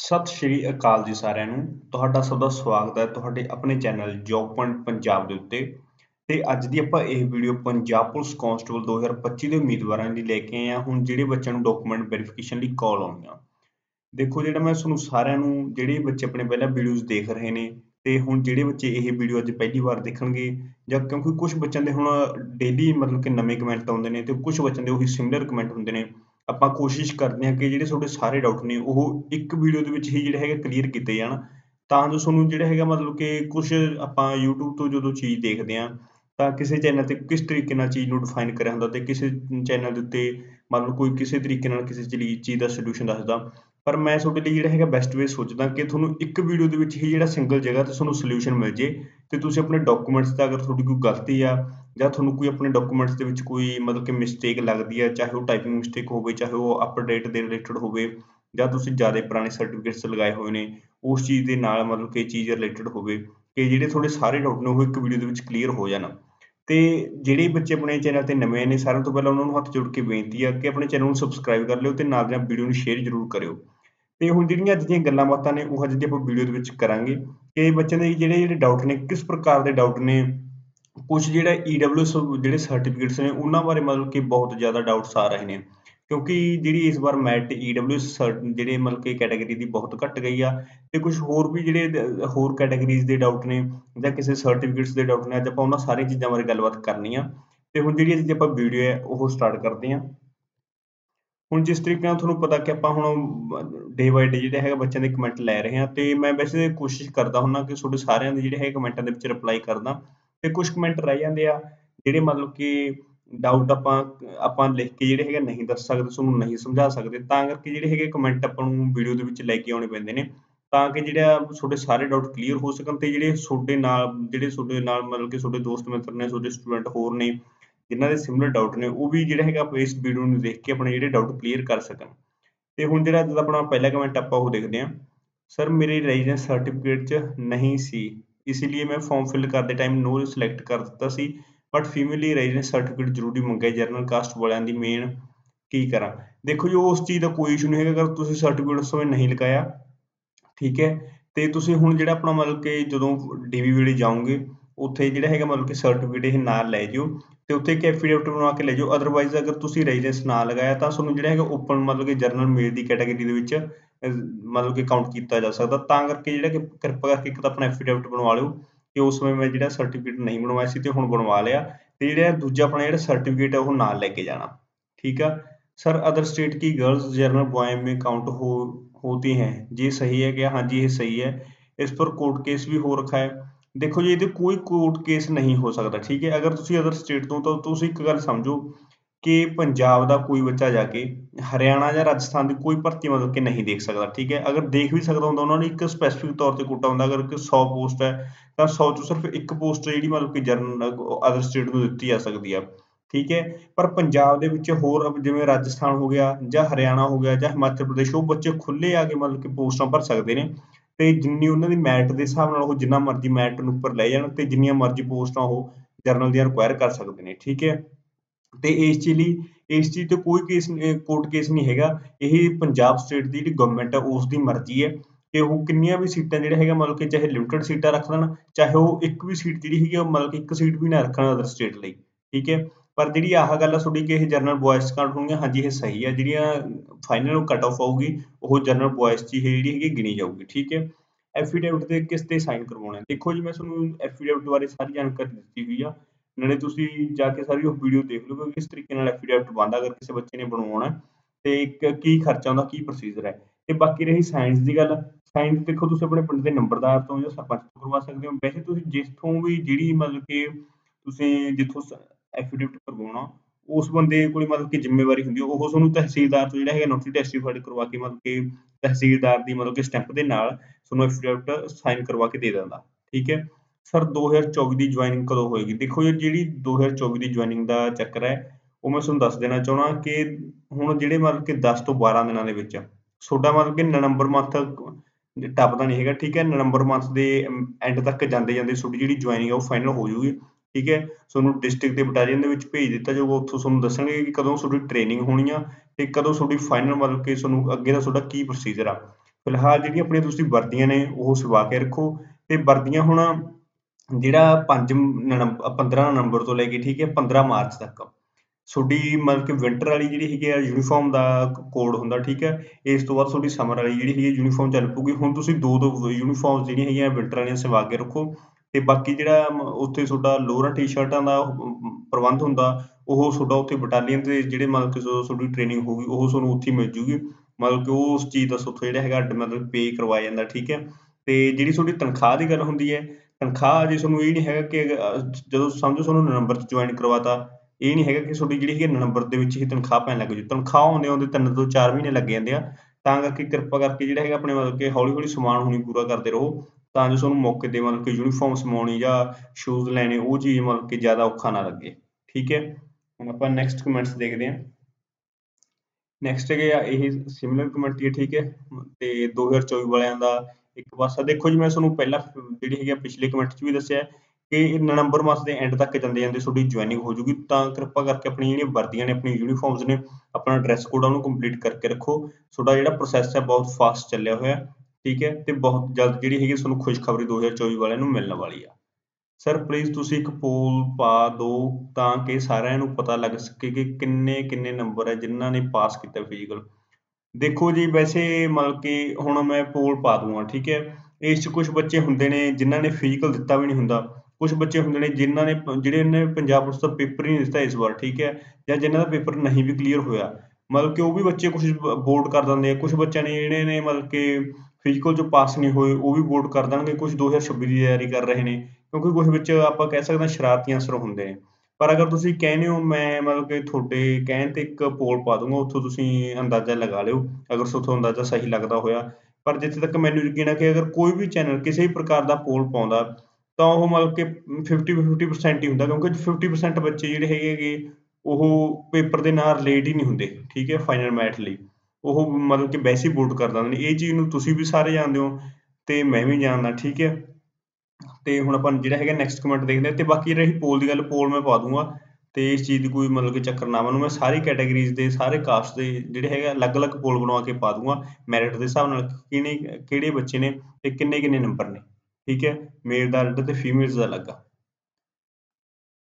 ਸਤਿ ਸ਼੍ਰੀ ਅਕਾਲ ਜੀ ਸਾਰਿਆਂ ਨੂੰ। ਤੁਹਾਡਾ ਸਭ ਦਾ ਸਵਾਗਤ ਹੈ ਤੁਹਾਡੇ ਆਪਣੇ ਚੈਨਲ ਜੌਬ ਪੁਆਇੰਟ ਪੰਜਾਬ ਦੇ ਉੱਤੇ। ਤੇ ਅੱਜ ਦੀ ਆਪਾਂ ਇਹ ਵੀਡੀਓ ਪੰਜਾਬ ਪੁਲਿਸ ਕਾਂਸਟੇਬਲ 2025 ਦੇ ਉਮੀਦਵਾਰਾਂ ਲਈ ਲੈ ਕੇ ਆਏ ਹਾਂ। ਹੁਣ ਜਿਹੜੇ ਬੱਚਿਆਂ ਨੂੰ ਡਾਕੂਮੈਂਟ ਵੈਰੀਫਿਕੇਸ਼ਨ ਲਈ ਕਾਲ ਆਉਣੀ ਆ। ਦੇਖੋ ਜਿਹੜਾ ਮੈਂ ਤੁਹਾਨੂੰ ਸਾਰਿਆਂ ਨੂੰ, ਜਿਹੜੇ ਬੱਚੇ ਆਪਣੇ ਪਹਿਲਾਂ ਵੀਡੀਓਜ਼ ਦੇਖ ਰਹੇ ਨੇ ਤੇ ਹੁਣ ਜਿਹੜੇ ਬੱਚੇ ਇਹ ਵੀਡੀਓ ਅੱਜ ਪਹਿਲੀ ਵਾਰ ਦੇਖਣਗੇ ਜਾਂ ਕਿਉਂਕਿ ਕੁਝ ਬੱਚਿਆਂ ਦੇ ਹੁਣ ਡੇਲੀ ਮਤਲਬ ਕਿ ਨਵੇਂ ਕਮੈਂਟ ਆਉਂਦੇ ਨੇ ਤੇ ਕੁਝ ਬੱਚਿਆਂ ਦੇ ਉਹੀ ਸਿਮਿਲਰ ਕਮੈਂਟ ਹੁੰਦੇ ਨੇ ਆਪਾਂ ਕੋਸ਼ਿਸ਼ ਕਰਦੇ ਹਾਂ ਕਿ ਜਿਹੜੇ ਤੁਹਾਡੇ ਸਾਰੇ ਡਾਊਟ ਨੇ, ਉਹ ਇੱਕ ਵੀਡੀਓ ਦੇ ਵਿੱਚ ਹੀ ਜਿਹੜੇ ਹੈਗੇ ਕਲੀਅਰ ਕੀਤੇ ਜਾਣ। ਤਾਂ ਜੋ ਤੁਹਾਨੂੰ ਜਿਹੜਾ ਹੈਗਾ ਮਤਲਬ ਕਿ ਕੁਝ ਆਪਾਂ YouTube ਤੋਂ ਜਦੋਂ ਚੀਜ਼ ਦੇਖਦੇ ਹਾਂ, ਤਾਂ ਕਿਸੇ ਚੈਨਲ ਤੇ ਕਿਸ ਤਰੀਕੇ ਨਾਲ ਚੀਜ਼ ਨੂੰ ਡਿਫਾਈਨ ਕਰਿਆ ਹੁੰਦਾ ਤੇ ਕਿਸੇ ਚੈਨਲ ਦੇ ਉੱਤੇ ਮਤਲਬ ਕੋਈ ਕਿਸੇ ਤਰੀਕੇ ਨਾਲ ਕਿਸੇ ਚੀਜ਼ ਦਾ ਸੋਲੂਸ਼ਨ ਦੱਸਦਾ। ਪਰ ਮੈਂ ਤੁਹਾਡੇ ਲਈ ਜਿਹੜਾ ਹੈਗਾ ਬੈਸਟ ਵੇ ਸੋਚਦਾ ਕਿ ਤੁਹਾਨੂੰ ਇੱਕ ਵੀਡੀਓ ਦੇ ਵਿੱਚ ਹੀ ਜਿਹੜਾ ਸਿੰਗਲ ਜਗ੍ਹਾ ਤੇ ਤੁਹਾਨੂੰ ਸੋਲੂਸ਼ਨ ਮਿਲ ਜੇ ਤੇ ਤੁਸੀਂ ਆਪਣੇ ਡਾਕੂਮੈਂਟਸ ਦਾ ਅਗਰ ਤੁਹਾਡੀ ਕੋਈ ਗਲਤੀ ਆ ਜਾਂ ਤੁਹਾਨੂੰ ਕੋਈ ਆਪਣੇ ਡਾਕੂਮੈਂਟਸ ਦੇ ਵਿੱਚ ਕੋਈ ਮਤਲਬ ਕਿ ਮਿਸਟੇਕ ਲੱਗਦੀ ਹੈ ਚਾਹੇ ਉਹ ਟਾਈਪਿੰਗ ਮਿਸਟੇਕ ਹੋਵੇ, ਚਾਹੇ ਉਹ ਅਪਡੇਟ ਦੇ ਰਿਲੇਟਡ ਹੋਵੇ ਜਾਂ ਤੁਸੀਂ ਜ਼ਿਆਦਾ ਪੁਰਾਣੇ ਸਰਟੀਫਿਕੇਟਸ ਲਗਾਏ ਹੋਏ ਨੇ, ਉਸ ਚੀਜ਼ ਦੇ ਨਾਲ ਮਤਲਬ ਕਿ ਚੀਜ਼ ਰਿਲੇਟਡ ਹੋਵੇ ਕਿ ਜਿਹੜੇ ਤੁਹਾਡੇ ਸਾਰੇ ਡਾਊਟ ਨੇ ਉਹ ਇੱਕ ਵੀਡੀਓ ਦੇ ਵਿੱਚ ਕਲੀਅਰ ਹੋ ਜਾਣ। ਤੇ ਜਿਹੜੇ ਬੱਚੇ ਆਪਣੇ ਚੈਨਲ ਤੇ ਨਵੇਂ ਨੇ, ਸਾਰਿਆਂ ਤੋਂ ਪਹਿਲਾਂ ਉਹਨਾਂ ਨੂੰ ਹੱਥ ਜੋੜ ਕੇ ਬੇਨਤੀ ਆ ਕਿ ਆਪਣੇ ਚੈਨਲ ਨੂੰ ਸਬਸਕ੍ਰਾਈਬ ਕਰ ਲਿਓ ਤੇ ਨਾਲ ਦੀ ਨਾਲ ਵੀਡੀਓ ਨੂੰ ਸ਼ੇਅਰ ਜ਼ਰੂਰ ਕਰਿਓ। ਤੇ ਹੁਣ ਜਿਹੜੀਆਂ ਅੱਜ ਦੀਆਂ ਗੱਲਾਂ ਬਾਤਾਂ ਨੇ, ਉਹ ਅੱਜ ਦੀ ਆਪਾਂ ਵੀਡੀਓ ਦੇ ਵਿੱਚ ਕਰਾਂਗੇ ਕਿ ਬੱਚਿਆਂ ਦੇ ਜਿਹੜੇ ਜਿਹੜੇ ਡਾਊਟ ਨੇ, ਕਿਸ ਪ੍ਰਕਾਰ ਦੇ ਡਾਊਟ ਨੇ ਕੁਝ ਜਿਹੜਾ ਈਡਬਲਯੂਐਸ ਜਿਹੜੇ ਸਰਟੀਫਿਕੇਟਸ ਨੇ, ਉਹਨਾਂ ਬਾਰੇ ਮਤਲਬ ਕਿ ਬਹੁਤ ਜ਼ਿਆਦਾ ਡਾਊਟਸ ਆ ਰਹੇ ਨੇ। ਕਿਉਂਕਿ ਜਿਹੜੀ ਇਸ ਵਾਰ ਮੈਟ ਈਡਬਲਯੂਐਸ ਜਿਹੜੇ ਮਤਲਬ ਕਿ ਕੈਟਾਗਰੀ ਦੀ ਬਹੁਤ ਘਟ ਗਈ ਆ ਤੇ ਕੁਝ ਹੋਰ ਵੀ ਜਿਹੜੇ, ਹੋਰ ਕੈਟਾਗਰੀਜ਼ ਦੇ ਡਾਊਟ ਨੇ ਜਾਂ ਕਿਸੇ ਸਰਟੀਫਿਕੇਟਸ ਦੇ ਡਾਊਟ ਨੇ, ਅੱਜ ਆਪਾਂ ਉਹਨਾਂ ਸਾਰੀਆਂ ਚੀਜ਼ਾਂ ਬਾਰੇ ਗੱਲਬਾਤ ਕਰਨੀ ਆ। ਤੇ ਹੁਣ ਜਿਹੜੀ ਅੱਜ ਆਪਾਂ ਵੀਡੀਓ ਹੈ, ਉਹ ਸਟਾਰਟ ਕਰਦੇ ਹਾਂ। ਹੁਣ ਜਿਸ ਤਰੀਕੇ ਨਾਲ ਤੁਹਾਨੂੰ ਪਤਾ ਕਿ ਆਪਾਂ ਹੁਣ ਡੇ ਬਾਈ ਡੇ ਜਿਹੜੇ ਹੈਗਾ ਬੱਚਿਆਂ ਦੇ ਕਮੈਂਟ ਲੈ ਰਹੇ ਹਾਂ, ਤੇ ਮੈਂ ਵੈਸੇ ਕੋਸ਼ਿਸ਼ ਕਰਦਾ ਹੁੰਨਾ ਕਿ ਤੁਹਾਡੇ ਸਾਰਿਆਂ ਦੇ ਜਿਹੜੇ ਹੈ ਕਮੈਂਟਾਂ ਦੇ ਵਿੱਚ ਰਿਪਲਾਈ ਕਰਦਾ, ਤੇ ਕੁਝ ਕਮੈਂਟ ਰਹਿ ਜਾਂਦੇ ਆ, ਜਿਹੜੇ ਮਤਲਬ ਕਿ ਡਾਊਟ ਆਪਾਂ ਆਪਾਂ ਲਿਖ ਕੇ ਜਿਹੜੇ ਹੈਗੇ ਨਹੀਂ ਦੱਸ ਸਕਦੇ, ਤੁਹਾਨੂੰ ਨਹੀਂ ਸਮਝਾ ਸਕਦੇ, ਤਾਂ ਕਰਕੇ ਜਿਹੜੇ ਹੈਗੇ ਕਮੈਂਟ ਆਪਾਂ ਨੂੰ ਵੀਡੀਓ ਦੇ ਵਿੱਚ ਲੈ ਕੇ ਆਉਣੇ ਪੈਂਦੇ ਨੇ, ਤਾਂ ਕਿ ਜਿਹੜਾ ਤੁਹਾਡੇ ਸਾਰੇ ਡਾਊਟ ਕਲੀਅਰ ਹੋ ਸਕਣ, ਤੇ ਜਿਹੜੇ ਤੁਹਾਡੇ ਨਾਲ, ਜਿਹੜੇ ਤੁਹਾਡੇ ਨਾਲ ਮਤਲਬ ਕਿ ਤੁਹਾਡੇ ਦੋਸਤ ਮਿੱਤਰ ਨੇ, ਤੁਹਾਡੇ ਸਟੂਡੈਂਟ ਹੋਰ ਨੇ ਜਿਨ੍ਹਾਂ ਦੇ ਸਿਮਿਲਰ ਡਾਊਟ ਨੇ, ਉਹ ਵੀ ਜਿਹੜਾ ਹੈਗਾ ਇਸ ਵੀਡੀਓ ਨੂੰ ਦੇਖ ਕੇ ਆਪਣੇ ਜਿਹੜੇ ਡਾਊਟ ਕਲੀਅਰ ਕਰ ਸਕਣ। ਤੇ ਹੁਣ ਜਿਹੜਾ ਅੱਜ ਦਾ ਆਪਣਾ ਪਹਿਲਾ ਕਮੈਂਟ ਆਪਾਂ ਉਹ ਦੇਖਦੇ ਹਾਂ। ਸਰ ਮੇਰੇ ਰੈਜ਼ੀਡੈਂਸ ਸਰਟੀਫਿਕੇਟ 'ਚ ਨਹੀਂ ਸੀ, ਇਸ ਲਈ ਮੈਂ ਫਾਰਮ ਫਿਲ ਕਰਦੇ ਟਾਈਮ ਨੋ ਸਿਲੈਕਟ ਕਰ ਦਿੱਤਾ ਸੀ ਬਟ ਫੀਮੇਲ ਲਈ ਰੈਜ਼ੀਡੈਂਸ ਸਰਟੀਫਿਕੇਟ ਜ਼ਰੂਰੀ ਮੰਗਿਆ ਜਰਨਲ ਕਾਸਟ ਵਾਲਿਆਂ ਦੀ ਮੇਨ ਕੀ ਕਰਾਂ? ਦੇਖੋ ਜੀ, ਉਸ ਚੀਜ਼ ਦਾ ਕੋਈ ਇਸ਼ੂ ਨਹੀਂ ਹੈਗਾ, ਅਗਰ ਤੁਸੀਂ ਸਰਟੀਫਿਕੇਟ ਉਸ ਸਮੇਂ ਨਹੀਂ ਲਗਾਇਆ, ਠੀਕ ਹੈ? ਤੇ ਤੁਸੀਂ ਹੁਣ ਜਿਹੜਾ ਆਪਣਾ ਮਤਲਬ ਕਿ ਜਦੋਂ ਡੀਵੀ ਵੇਲੇ ਜਾਓਗੇ, ਉੱਥੇ ਜਿਹੜਾ ਹੈਗਾ ਮਤਲਬ ਕਿ ਸਰਟੀਫਿਕੇਟ ਇਹ ਨਾਲ ਲੈ ਜਿਓ। ਤੇ ਉੱਥੇ ਇੱਕ ਐਫੀਡੇਵਿਟ ਬਣਵਾ ਕੇ ਲੈ ਜਾਓ ਅਦਰਵਾਈਜ਼ ਅਗਰ ਤੁਸੀਂ ਰੈਜ਼ੀਡੈਂਸ ਨਾ ਲਗਾਇਆ ਤਾਂ ਤੁਹਾਨੂੰ ਜਿਹੜਾ ਹੈਗਾ ਓਪਨ ਮਤਲਬ ਕਿ ਜਰਨਲ ਮੇਲ ਦੀ ਕੈਟਾਗਰੀ ਦੇ ਵਿੱਚ ਮਤਲਬ ਕਿ ਕਾਊਂਟ ਕੀਤਾ ਜਾ ਸਕਦਾ ਤਾਂ ਕਰਕੇ ਜਿਹੜਾ ਕਿ ਕਿਰਪਾ ਕਰਕੇ ਇੱਕ ਤਾਂ ਆਪਣਾ ਐਫੀਡੇਵਿਟ ਬਣਵਾ ਲਿਓ ਕਿ ਉਸ ਸਮੇਂ ਮੈਂ ਜਿਹੜਾ ਸਰਟੀਫਿਕੇਟ ਨਹੀਂ ਬਣਵਾਇਆ ਸੀ ਤੇ ਹੁਣ ਬਣਵਾ ਲਿਆ ਤੇ ਜਿਹੜਾ ਦੂਜਾ ਆਪਣਾ ਜਿਹੜਾ ਸਰਟੀਫਿਕੇਟ ਹੈ ਉਹ ਨਾਲ ਲੈ ਕੇ ਜਾਣਾ ਠੀਕ ਆ ਸਰ अदर स्टेट की गर्ल्स जर्नल बॉय में काउंट हो होती हैं ये सही है क्या हाँ जी ये सही है इस पर कोर्ट केस भी हो रखा है ਦੇਖੋ ਜੀ, ਇਹਦੇ ਕੋਈ ਕੋਰਟ ਕੇਸ ਨਹੀਂ ਹੋ ਸਕਦਾ, ਠੀਕ ਹੈ? ਅਗਰ ਤੁਸੀਂ ਅਦਰ ਸਟੇਟ ਤੋਂ, ਤਾਂ ਤੁਸੀਂ ਇੱਕ ਗੱਲ ਸਮਝੋ ਕਿ ਪੰਜਾਬ ਦਾ ਕੋਈ ਬੱਚਾ ਜਾ ਕੇ ਹਰਿਆਣਾ ਜਾਂ ਰਾਜਸਥਾਨ ਦੀ ਕੋਈ ਭਰਤੀ ਮਤਲਬ ਕਿ ਨਹੀਂ ਦੇਖ ਸਕਦਾ, ਠੀਕ ਹੈ? ਅਗਰ ਦੇਖ ਵੀ ਸਕਦਾ ਹੁੰਦਾ, ਉਹਨਾਂ ਨੂੰ ਇੱਕ ਸਪੈਸੀਫਿਕ ਤੌਰ ਤੇ ਕੋਟਾ ਹੁੰਦਾ, ਅਗਰ ਕਿ 100 ਪੋਸਟ ਹੈ, ਤਾਂ 100 ਚੋਂ ਸਿਰਫ ਇੱਕ ਪੋਸਟ ਜਿਹੜੀ ਮਤਲਬ ਕਿ ਜਰਨਲ ਅਦਰ ਸਟੇਟ ਨੂੰ ਦਿੱਤੀ ਜਾ ਸਕਦੀ ਆ, ਠੀਕ ਹੈ? ਪਰ ਪੰਜਾਬ ਦੇ ਵਿੱਚ ਹੋਰ ਜਿਵੇਂ ਰਾਜਸਥਾਨ ਹੋ ਗਿਆ ਜਾਂ ਹਰਿਆਣਾ ਹੋ ਗਿਆ ਜਾਂ ਹਿਮਾਚਲ ਪ੍ਰਦੇਸ਼, ਉਹ ਬੱਚੇ ਖੁੱਲੇ ਆ ਕੇ ਮਤਲਬ ਕਿ ਪੋਸਟਾਂ ਭਰ ਸਕਦੇ ਨੇ। ਤੇ ਜਿੰਨੀ ਉਹਨਾਂ ਦੀ ਮੈਰਿਟ ਦੇ ਹਿਸਾਬ ਨਾਲ ਉਹ ਜਿੰਨਾ ਮਰਜ਼ੀ ਮੈਰਿਟ ਨੂੰ ਉੱਪਰ ਲੈ ਜਾਣ ਤੇ ਜਿੰਨੀਆਂ ਮਰਜ਼ੀ ਪੋਸਟਾਂ ਉਹ ਜਰਨਲ ਦੀਆਂ ਰਿਕੁਆਇਰ ਕਰ ਸਕਦੇ ਨੇ, ਠੀਕ ਹੈ? ਤੇ ਇਸ ਚੀਜ਼ ਲਈ, ਇਸ ਚੀਜ਼ ਤੇ ਕੋਈ ਕੇਸ ਕੋਰਟ ਕੇਸ ਨਹੀਂ ਹੈਗਾ, ਇਹ ਪੰਜਾਬ ਸਟੇਟ ਦੀ ਜਿਹੜੀ ਗਵਰਨਮੈਂਟ ਹੈ ਉਸ ਦੀ ਮਰਜ਼ੀ ਹੈ ਕਿ ਉਹ ਕਿੰਨੀਆਂ ਵੀ ਸੀਟਾਂ ਜਿਹੜਾ ਹੈਗਾ ਮਤਲਬ ਕਿ ਚਾਹੇ ਲਿਮਟਿਡ ਸੀਟਾਂ ਰੱਖ ਦੇਣ, ਚਾਹੇ ਉਹ ਇੱਕ ਵੀ ਸੀਟ ਜਿਹੜੀ ਹੈਗੀ ਉਹ ਮਤਲਬ ਕਿ ਇੱਕ ਸੀਟ ਵੀ ਨਾ ਰੱਖਣ ਅਦਰ ਸਟੇਟ ਲਈ, ਠੀਕ ਹੈ? ਪਰ ਜਿਹੜੀ ਆਹ ਗੱਲ ਆ ਤੁਹਾਡੀ ਕਿ ਇਹ ਜਨਰਲ ਬॉयਜ਼ ਕਾਊਂਟ ਹੋਣਗੀਆਂ, ਹਾਂਜੀ, ਇਹ ਸਹੀ ਹੈ ਜਿਹੜੀਆਂ ਫਾਈਨਲ ਕੱਟ ਆਫ ਆਊਗੀ ਉਹ ਜਨਰਲ ਬॉयਜ਼ 'ਚ ਜਿਹੜੀ ਹੈਗੀ ਗਿਣੀ ਜਾਊਗੀ, ਠੀਕ ਹੈ? ਐਫੀਡੇਵਿਟ ਤੇ ਕਿਸ ਤੇ ਸਾਈਨ ਕਰਵਾਉਣਾ ਦੇਖੋ ਜੀ, ਮੈਂ ਤੁਹਾਨੂੰ ਐਫੀਡੇਵਿਟ ਬਾਰੇ ਸਾਰੀ ਜਾਣਕਾਰੀ ਦਿੱਤੀ ਹੋਈ ਆ, ਨਾਲੇ ਤੁਸੀਂ ਜਾ ਕੇ ਸਾਰੀ ਉਹ ਵੀਡੀਓ ਦੇਖ ਲਓ ਕਿ ਕਿਸ ਤਰੀਕੇ ਨਾਲ ਐਫੀਡੇਵਿਟ ਬਣਦਾ ਅਗਰ ਕਿਸੇ ਬੱਚੇ ਨੇ ਬਣਵਾਉਣਾ ਤੇ ਇੱਕ ਕੀ ਖਰਚਾ ਹੁੰਦਾ ਕੀ ਪ੍ਰੋਸੀਜਰ ਹੈ? ਤੇ ਬਾਕੀ ਰਹੀ ਸਾਇੰਸ ਦੀ ਗੱਲ ਸਾਇੰਸ ਦੇਖੋ ਤੁਸੀਂ ਆਪਣੇ ਪਿੰਡ ਦੇ ਨੰਬਰਦਾਰ ਤੋਂ ਜਾਂ ਸਰਪੰਚ ਤੋਂ ਕਰਵਾ ਸਕਦੇ ਹੋ। ਵੈਸੇ ਤੁਸੀਂ ਜਿੱਥੋਂ ਵੀ ਜਿਹੜੀ ਮਤਲਬ ਕਿ ਤੁਸੀਂ ਜਿੱਥੋਂ ਐਫੀਡੇਵਿਟ ਕਰਵਾਉਣਾ, ਉਸ ਬੰਦੇ ਕੋਲ ਮਤਲਬ ਕਿ ਜ਼ਿੰਮੇਵਾਰੀ ਹੁੰਦੀ ਹੈ ਉਹ ਤੁਹਾਨੂੰ ਤਹਿਸੀਲਦਾਰ ਤੋਂ ਜਿਹੜਾ ਹੈਗਾ ਨੋਟਰੀ ਟੈਸਟੀਫਾਈਡ ਕਰਵਾ ਕੇ ਮਤਲਬ ਕਿ ਤਹਿਸੀਲਦਾਰ ਦੀ ਮਤਲਬ ਕਿ ਸਟੈਂਪ ਦੇ ਨਾਲ ਤੁਹਾਨੂੰ ਐਫੀਡੇਵਿਟ ਸਾਈਨ ਕਰਵਾ ਕੇ ਦੇ ਦਿੰਦਾ, ਠੀਕ ਹੈ? ਸਰ 2024 ਦੀ ਜੁਆਇਨਿੰਗ ਕਦੋਂ ਹੋਏਗੀ? ਦੇਖੋ ਜਿਹੜੀ 2024 ਦੀ ਜੁਆਇਨਿੰਗ ਦਾ ਚੱਕਰ ਹੈ, ਉਹ ਮੈਂ ਤੁਹਾਨੂੰ ਦੱਸ ਦੇਣਾ ਚਾਹਣਾ ਕਿ ਹੁਣ ਜਿਹੜੇ ਮਤਲਬ ਕਿ 10 ਤੋਂ 12 ਦਿਨਾਂ ਦੇ ਵਿੱਚ ਤੁਹਾਡਾ ਮਤਲਬ ਕਿ ਨਵੰਬਰ ਮੰਥ ਟੱਪਦਾ ਨਹੀਂ ਹੈਗਾ, ਠੀਕ ਹੈ? ਨਵੰਬਰ ਮੰਥ ਦੇ ਐਂਡ ਤੱਕ ਜਾਂਦੇ ਜਾਂਦੇ ਤੁਹਾਡੀ ਜਿਹੜੀ ਜੁਆਇਨਿੰਗ ਹੈ ਉਹ ਫਾਈਨਲ ਹੋ ਜਾਊਗੀ। ਠੀਕ ਹੈ ਤੁਹਾਨੂੰ ਡਿਸਟ੍ਰਿਕਟ ਦੇ ਬਟਾਲੀਅਨ ਦੇ ਵਿੱਚ ਭੇਜ ਦਿੱਤਾ ਜਾਊਗਾ, ਉੱਥੋਂ ਤੁਹਾਨੂੰ ਦੱਸਣਗੇ ਕਿ ਕਦੋਂ ਤੁਹਾਡੀ ਟ੍ਰੇਨਿੰਗ ਹੋਣੀ ਆ ਤੇ ਕਦੋਂ ਤੁਹਾਡੀ ਫਾਈਨਲ ਮਤਲਬ ਕਿ ਤੁਹਾਨੂੰ ਅੱਗੇ ਦਾ ਤੁਹਾਡਾ ਕੀ ਪ੍ਰੋਸੀਜਰ ਆ। ਫਿਲਹਾਲ ਜਿਹੜੀਆਂ ਆਪਣੀਆਂ ਤੁਸੀਂ ਵਰਦੀਆਂ ਨੇ, ਉਹ ਸਵਾ ਕੇ ਰੱਖੋ ਤੇ ਵਰਦੀਆਂ ਹੁਣ ਜਿਹੜਾ 5 ਨਵੰਬਰ 15 ਨਵੰਬਰ ਤੋਂ ਲੈ ਕੇ ਠੀਕ ਹੈ 15 ਮਾਰਚ ਤੱਕ। ਤੁਹਾਡੀ ਮਤਲਬ ਕਿ ਵਿੰਟਰ ਵਾਲੀ ਜਿਹੜੀ ਹੈਗੀ ਆ ਯੂਨੀਫਾਰਮ ਦਾ ਕੋਡ ਹੁੰਦਾ ਠੀਕ ਹੈ, ਇਸ ਤੋਂ ਬਾਅਦ ਤੁਹਾਡੀ ਸਮਰ ਵਾਲੀ ਜਿਹੜੀ ਹੈਗੀ ਯੂਨੀਫਾਰਮ ਚੱਲ ਪੂਗੀ ਹੁਣ ਤੁਸੀਂ ਦੋ ਦੋ ਯੂਨੀਫਾਰਮਸ ਜਿਹੜੀਆਂ ਹੈਗੀਆਂ ਵਿੰਟਰ ਵਾਲੀਆਂ ਸਵਾ ਕੇ ਰੱਖੋ। ਤੇ ਬਾਕੀ ਜਿਹੜਾ ਉੱਥੇ ਤੁਹਾਡਾ ਲੋਅਰਾਂ ਟੀ-ਸ਼ਰਟਾਂ ਦਾ ਪ੍ਰਬੰਧ ਹੁੰਦਾ, ਉਹ ਤੁਹਾਡਾ ਉੱਥੇ ਬਟਾਲੀਅਨ ਦੇ ਜਿਹੜੇ ਮਤਲਬ ਕਿ ਜਦੋਂ ਤੁਹਾਡੀ ਟ੍ਰੇਨਿੰਗ ਹੋਊਗੀ, ਉਹ ਤੁਹਾਨੂੰ ਉੱਥੇ ਮਿਲ ਜੂਗੀ। ਮਤਲਬ ਕਿ ਉਹ ਉਸ ਚੀਜ਼ ਦਾ ਉੱਥੋਂ ਜਿਹੜਾ ਹੈਗਾ ਮਤਲਬ ਪੇ ਕਰਵਾਇਆ ਜਾਂਦਾ, ਠੀਕ ਹੈ। ਤੇ ਜਿਹੜੀ ਤੁਹਾਡੀ ਤਨਖਾਹ ਦੀ ਗੱਲ ਹੁੰਦੀ ਹੈ, ਤਨਖਾਹ ਜੇ ਤੁਹਾਨੂੰ ਇਹ ਨਹੀਂ ਹੈਗਾ ਕਿ ਜਦੋਂ ਸਮਝੋ ਤੁਹਾਨੂੰ ਨਵੰਬਰ 'ਚ ਜੁਆਇਨ ਕਰਵਾਤਾ, ਇਹ ਨਹੀਂ ਹੈਗਾ ਕਿ ਤੁਹਾਡੀ ਜਿਹੜੀ ਹੈਗੀ ਨਵੰਬਰ ਦੇ ਵਿੱਚ ਹੀ ਤਨਖਾਹ ਪੈਣ ਲੱਗ ਜੂ। ਤਨਖਾਹ ਆਉਂਦੇ ਆਉਂਦੇ ਤਿੰਨ ਤੋਂ ਚਾਰ ਮਹੀਨੇ ਲੱਗ ਜਾਂਦੇ ਆ। ਤਾਂ ਕਰਕੇ ਕਿਰਪਾ ਕਰਕੇ ਜਿਹੜਾ ਹੈਗਾ ਆਪਣੇ ਮਤਲਬ ਕਿ ਹੌਲੀ ਹੌਲੀ ਸਮਾਨ ਹੁਣੀ ਪੂਰਾ ਕਰਦੇ ਰਹੋ। ਤਾਂ ਜੋ ਤੁਹਾਨੂੰ ਮੌਕੇ ਤੇ ਮਤਲਬ ਕਿ ਯੂਨੀਫਾਰਮ ਸਮਾਉਣੀ ਜਾਂ ਸ਼ੂਜ਼ ਲੈਣੇ, ਉਹ ਚੀਜ਼ ਮਤਲਬ ਕਿ ਜ਼ਿਆਦਾ ਔਖਾ ਨਾ ਲੱਗੇ। ਠੀਕ ਹੈ? ਹੁਣ ਆਪਾਂ ਨੈਕਸਟ ਕਮੈਂਟਸ ਦੇਖਦੇ ਹਾਂ। ਨੈਕਸਟ ਹੈਗਾ ਇਹ ਸਿਮਿਲਰ ਕਮੈਂਟ ਹੀ ਠੀਕ ਹੈ? ਤੇ 2024 ਵਾਲਿਆਂ ਦਾ ਇੱਕ ਪਾਸਾ। ਦੇਖੋ ਜੀ, ਮੈਂ ਤੁਹਾਨੂੰ ਪਹਿਲਾਂ ਜਿਹੜੀ ਹੈਗੀ ਪਿਛਲੇ ਕਮੈਂਟ 'ਚ ਵੀ ਦੱਸਿਆ ਕਿ ਨਵੰਬਰ ਮਾਸ ਦੇ ਐਂਡ ਤੱਕ ਜਾਂਦੇ ਜਾਂਦੇ ਤੁਹਾਡੀ ਜੁਆਇਨਿੰਗ ਹੋ ਜੂਗੀ। ਤਾਂ ਕਿਰਪਾ ਕਰਕੇ ਆਪਣੀ ਜਿਹੜੀਆਂ ਵਰਦੀਆਂ ਨੇ, ਆਪਣੀ ਯੂਨੀਫਾਰਮਸ ਨੇ, ਆਪਣਾ ਡਰੈਸ ਕੋਡ ਉਹਨੂੰ ਕੰਪਲੀਟ ਕਰਕੇ ਰੱਖੋ। ਤੁਹਾਡਾ ਜਿਹੜਾ ਪ੍ਰੋਸੈਸ ਹੈ ਬਹੁਤ ਫਾਸਟ ਚੱਲਿਆ ਹੋਇਆ। ਠੀਕ ਹੈ? ਤੇ ਬਹੁਤ ਜਲਦ ਜਿਹੜੀ ਹੈਗੀ ਤੁਹਾਨੂੰ ਖੁਸ਼ਖਬਰੀ 2024 ਵਾਲਿਆਂ ਨੂੰ ਮਿਲਣ ਵਾਲੀ ਆ। ਸਰ ਪਲੀਜ਼ ਤੁਸੀਂ ਇੱਕ ਪੋਲ ਪਾ ਦਿਓ ਤਾਂ ਕਿ ਸਾਰਿਆਂ ਨੂੰ ਪਤਾ ਲੱਗ ਸਕੇ ਕਿ ਕਿੰਨੇ ਕਿੰਨੇ ਨੰਬਰ ਹੈ ਜਿਨ੍ਹਾਂ ਨੇ ਪਾਸ ਕੀਤਾ ਫਿਜ਼ੀਕਲ ਦੇਖੋ ਜੀ, ਵੈਸੇ ਮਤਲਬ ਕਿ ਹੁਣ ਮੈਂ ਪੋਲ ਪਾ ਦੂੰਗਾ, ਠੀਕ ਹੈ? ਇਸ 'ਚ ਕੁਝ ਬੱਚੇ ਹੁੰਦੇ ਨੇ ਜਿਨ੍ਹਾਂ ਨੇ ਫਿਜ਼ੀਕਲ ਦਿੱਤਾ ਵੀ ਨਹੀਂ ਹੁੰਦਾ। ਕੁਝ ਬੱਚੇ ਹੁੰਦੇ ਨੇ ਜਿਨ੍ਹਾਂ ਨੇ ਜਿਹੜੇ ਨੇ ਪੰਜਾਬ ਪੁਲਿਸ ਦਾ ਪੇਪਰ ਹੀ ਨਹੀਂ ਦਿੱਤਾ ਇਸ ਵਾਰ, ਠੀਕ ਹੈ? ਜਾਂ ਜਿਨ੍ਹਾਂ ਦਾ ਪੇਪਰ ਨਹੀਂ ਵੀ ਕਲੀਅਰ ਹੋਇਆ। ਮਤਲਬ ਕਿ ਉਹ ਵੀ ਬੱਚੇ ਕੁਝ ਬੋਰਡ ਕਰ ਦਿੰਦੇ ਆ। ਕੁਝ ਬੱਚਿਆਂ ਨੇ ਜਿਹੜੇ ਨੇ ਮਤਲਬ ਕਿ ਫਿਜ਼ੀਕਲ 'ਚੋਂ ਪਾਸ ਨਹੀਂ ਹੋਏ, ਉਹ ਵੀ ਬੋਰਡ ਕਰ ਦੇਣਗੇ। ਕੁਝ 2026 ਦੀ ਤਿਆਰੀ ਕਰ ਰਹੇ ਨੇ, ਕਿਉਂਕਿ ਕੁਝ ਵਿੱਚ ਆਪਾਂ ਕਹਿ ਸਕਦੇ ਹਾਂ ਸ਼ਰਾਰਤੀ ਅਨਸਰ ਹੁੰਦੇ ਨੇ। ਪਰ ਅਗਰ ਤੁਸੀਂ ਕਹਿੰਦੇ ਹੋ, ਮੈਂ ਮਤਲਬ ਕਿ ਤੁਹਾਡੇ ਕਹਿਣ ਤੇ ਇੱਕ ਪੋਲ ਪਾ ਦੂੰਗਾ, ਉੱਥੋਂ ਤੁਸੀਂ ਅੰਦਾਜ਼ਾ ਲਗਾ ਲਿਓ, ਅਗਰ ਤੁਹਾਡਾ ਅੰਦਾਜ਼ਾ ਸਹੀ ਲੱਗਦਾ ਹੋਇਆ। ਪਰ ਜਿੱਥੇ ਤੱਕ ਮੈਨੂੰ ਯਕੀਨ ਹੈ ਕਿ ਅਗਰ ਕੋਈ ਵੀ ਚੈਨਲ ਕਿਸੇ ਵੀ ਪ੍ਰਕਾਰ ਦਾ ਪੋਲ ਪਾਉਂਦਾ, ਤਾਂ ਉਹ ਮਤਲਬ ਕਿ 50-50% ਹੀ ਹੁੰਦਾ, ਕਿਉਂਕਿ 50% ਬੱਚੇ ਜਿਹੜੇ ਹੈਗੇ ਉਹ ਪੇਪਰ ਦੇ ਨਾਲ ਰਿਲੇਟ ਹੀ ਨਹੀਂ ਹੁੰਦੇ, ਠੀਕ ਹੈ ਫਾਈਨਲ ਮੈਥ ਲਈ। ਉਹ ਮਤਲਬ ਕਿ ਵੈਸੇ ਵੋਟ ਬੋਰਡ ਕਰ ਦਿੰਦੇ ਨੇ ਇਹ ਚੀਜ਼ ਨੂੰ ਤੁਸੀਂ ਵੀ ਸਾਰੇ ਜਾਣਦੇ ਹੋ ਤੇ ਮੈਂ ਵੀ ਜਾਣਦਾ, ਠੀਕ ਹੈ। ਤੇ ਹੁਣ ਆਪਾਂ ਜਿਹੜਾ ਹੈਗਾ ਨੈਕਸਟ ਕਮੈਂਟ ਦੇਖਦੇ ਹਾਂ ਤੇ ਬਾਕੀ ਰਹੀ ਪੋਲ ਦੀ ਗੱਲ ਪੋਲ ਮੈਂ ਪਾ ਦੂੰਗਾ। ਤੇ ਇਸ ਚੀਜ਼ ਦੀ ਕੋਈ ਮਤਲਬ ਕਿ ਚੱਕਰ ਨਾ ਮੈਨੂੰ ਮੈਂ ਸਾਰੀ ਕੈਟਾਗਰੀਜ਼ ਦੇ, ਸਾਰੇ ਕਾਸਟ ਦੇ ਜਿਹੜੇ ਹੈਗਾ ਅਲੱਗ-ਅਲੱਗ ਪੋਲ ਬਣਵਾ ਕੇ ਪਾ ਦੂੰਗਾ। ਮੈਰਿਟ ਦੇ ਹਿਸਾਬ ਨਾਲ ਕਿਹਨੇ, ਕਿਹੜੇ ਬੱਚੇ ਨੇ ਤੇ ਕਿੰਨੇ ਕਿੰਨੇ ਨੰਬਰ ਨੇ, ਠੀਕ ਹੈ। ਮੇਲ ਦਾ ਅਲੱਗ ਤੇ ਫੀਮੇਲਸ ਦਾ ਅਲੱਗ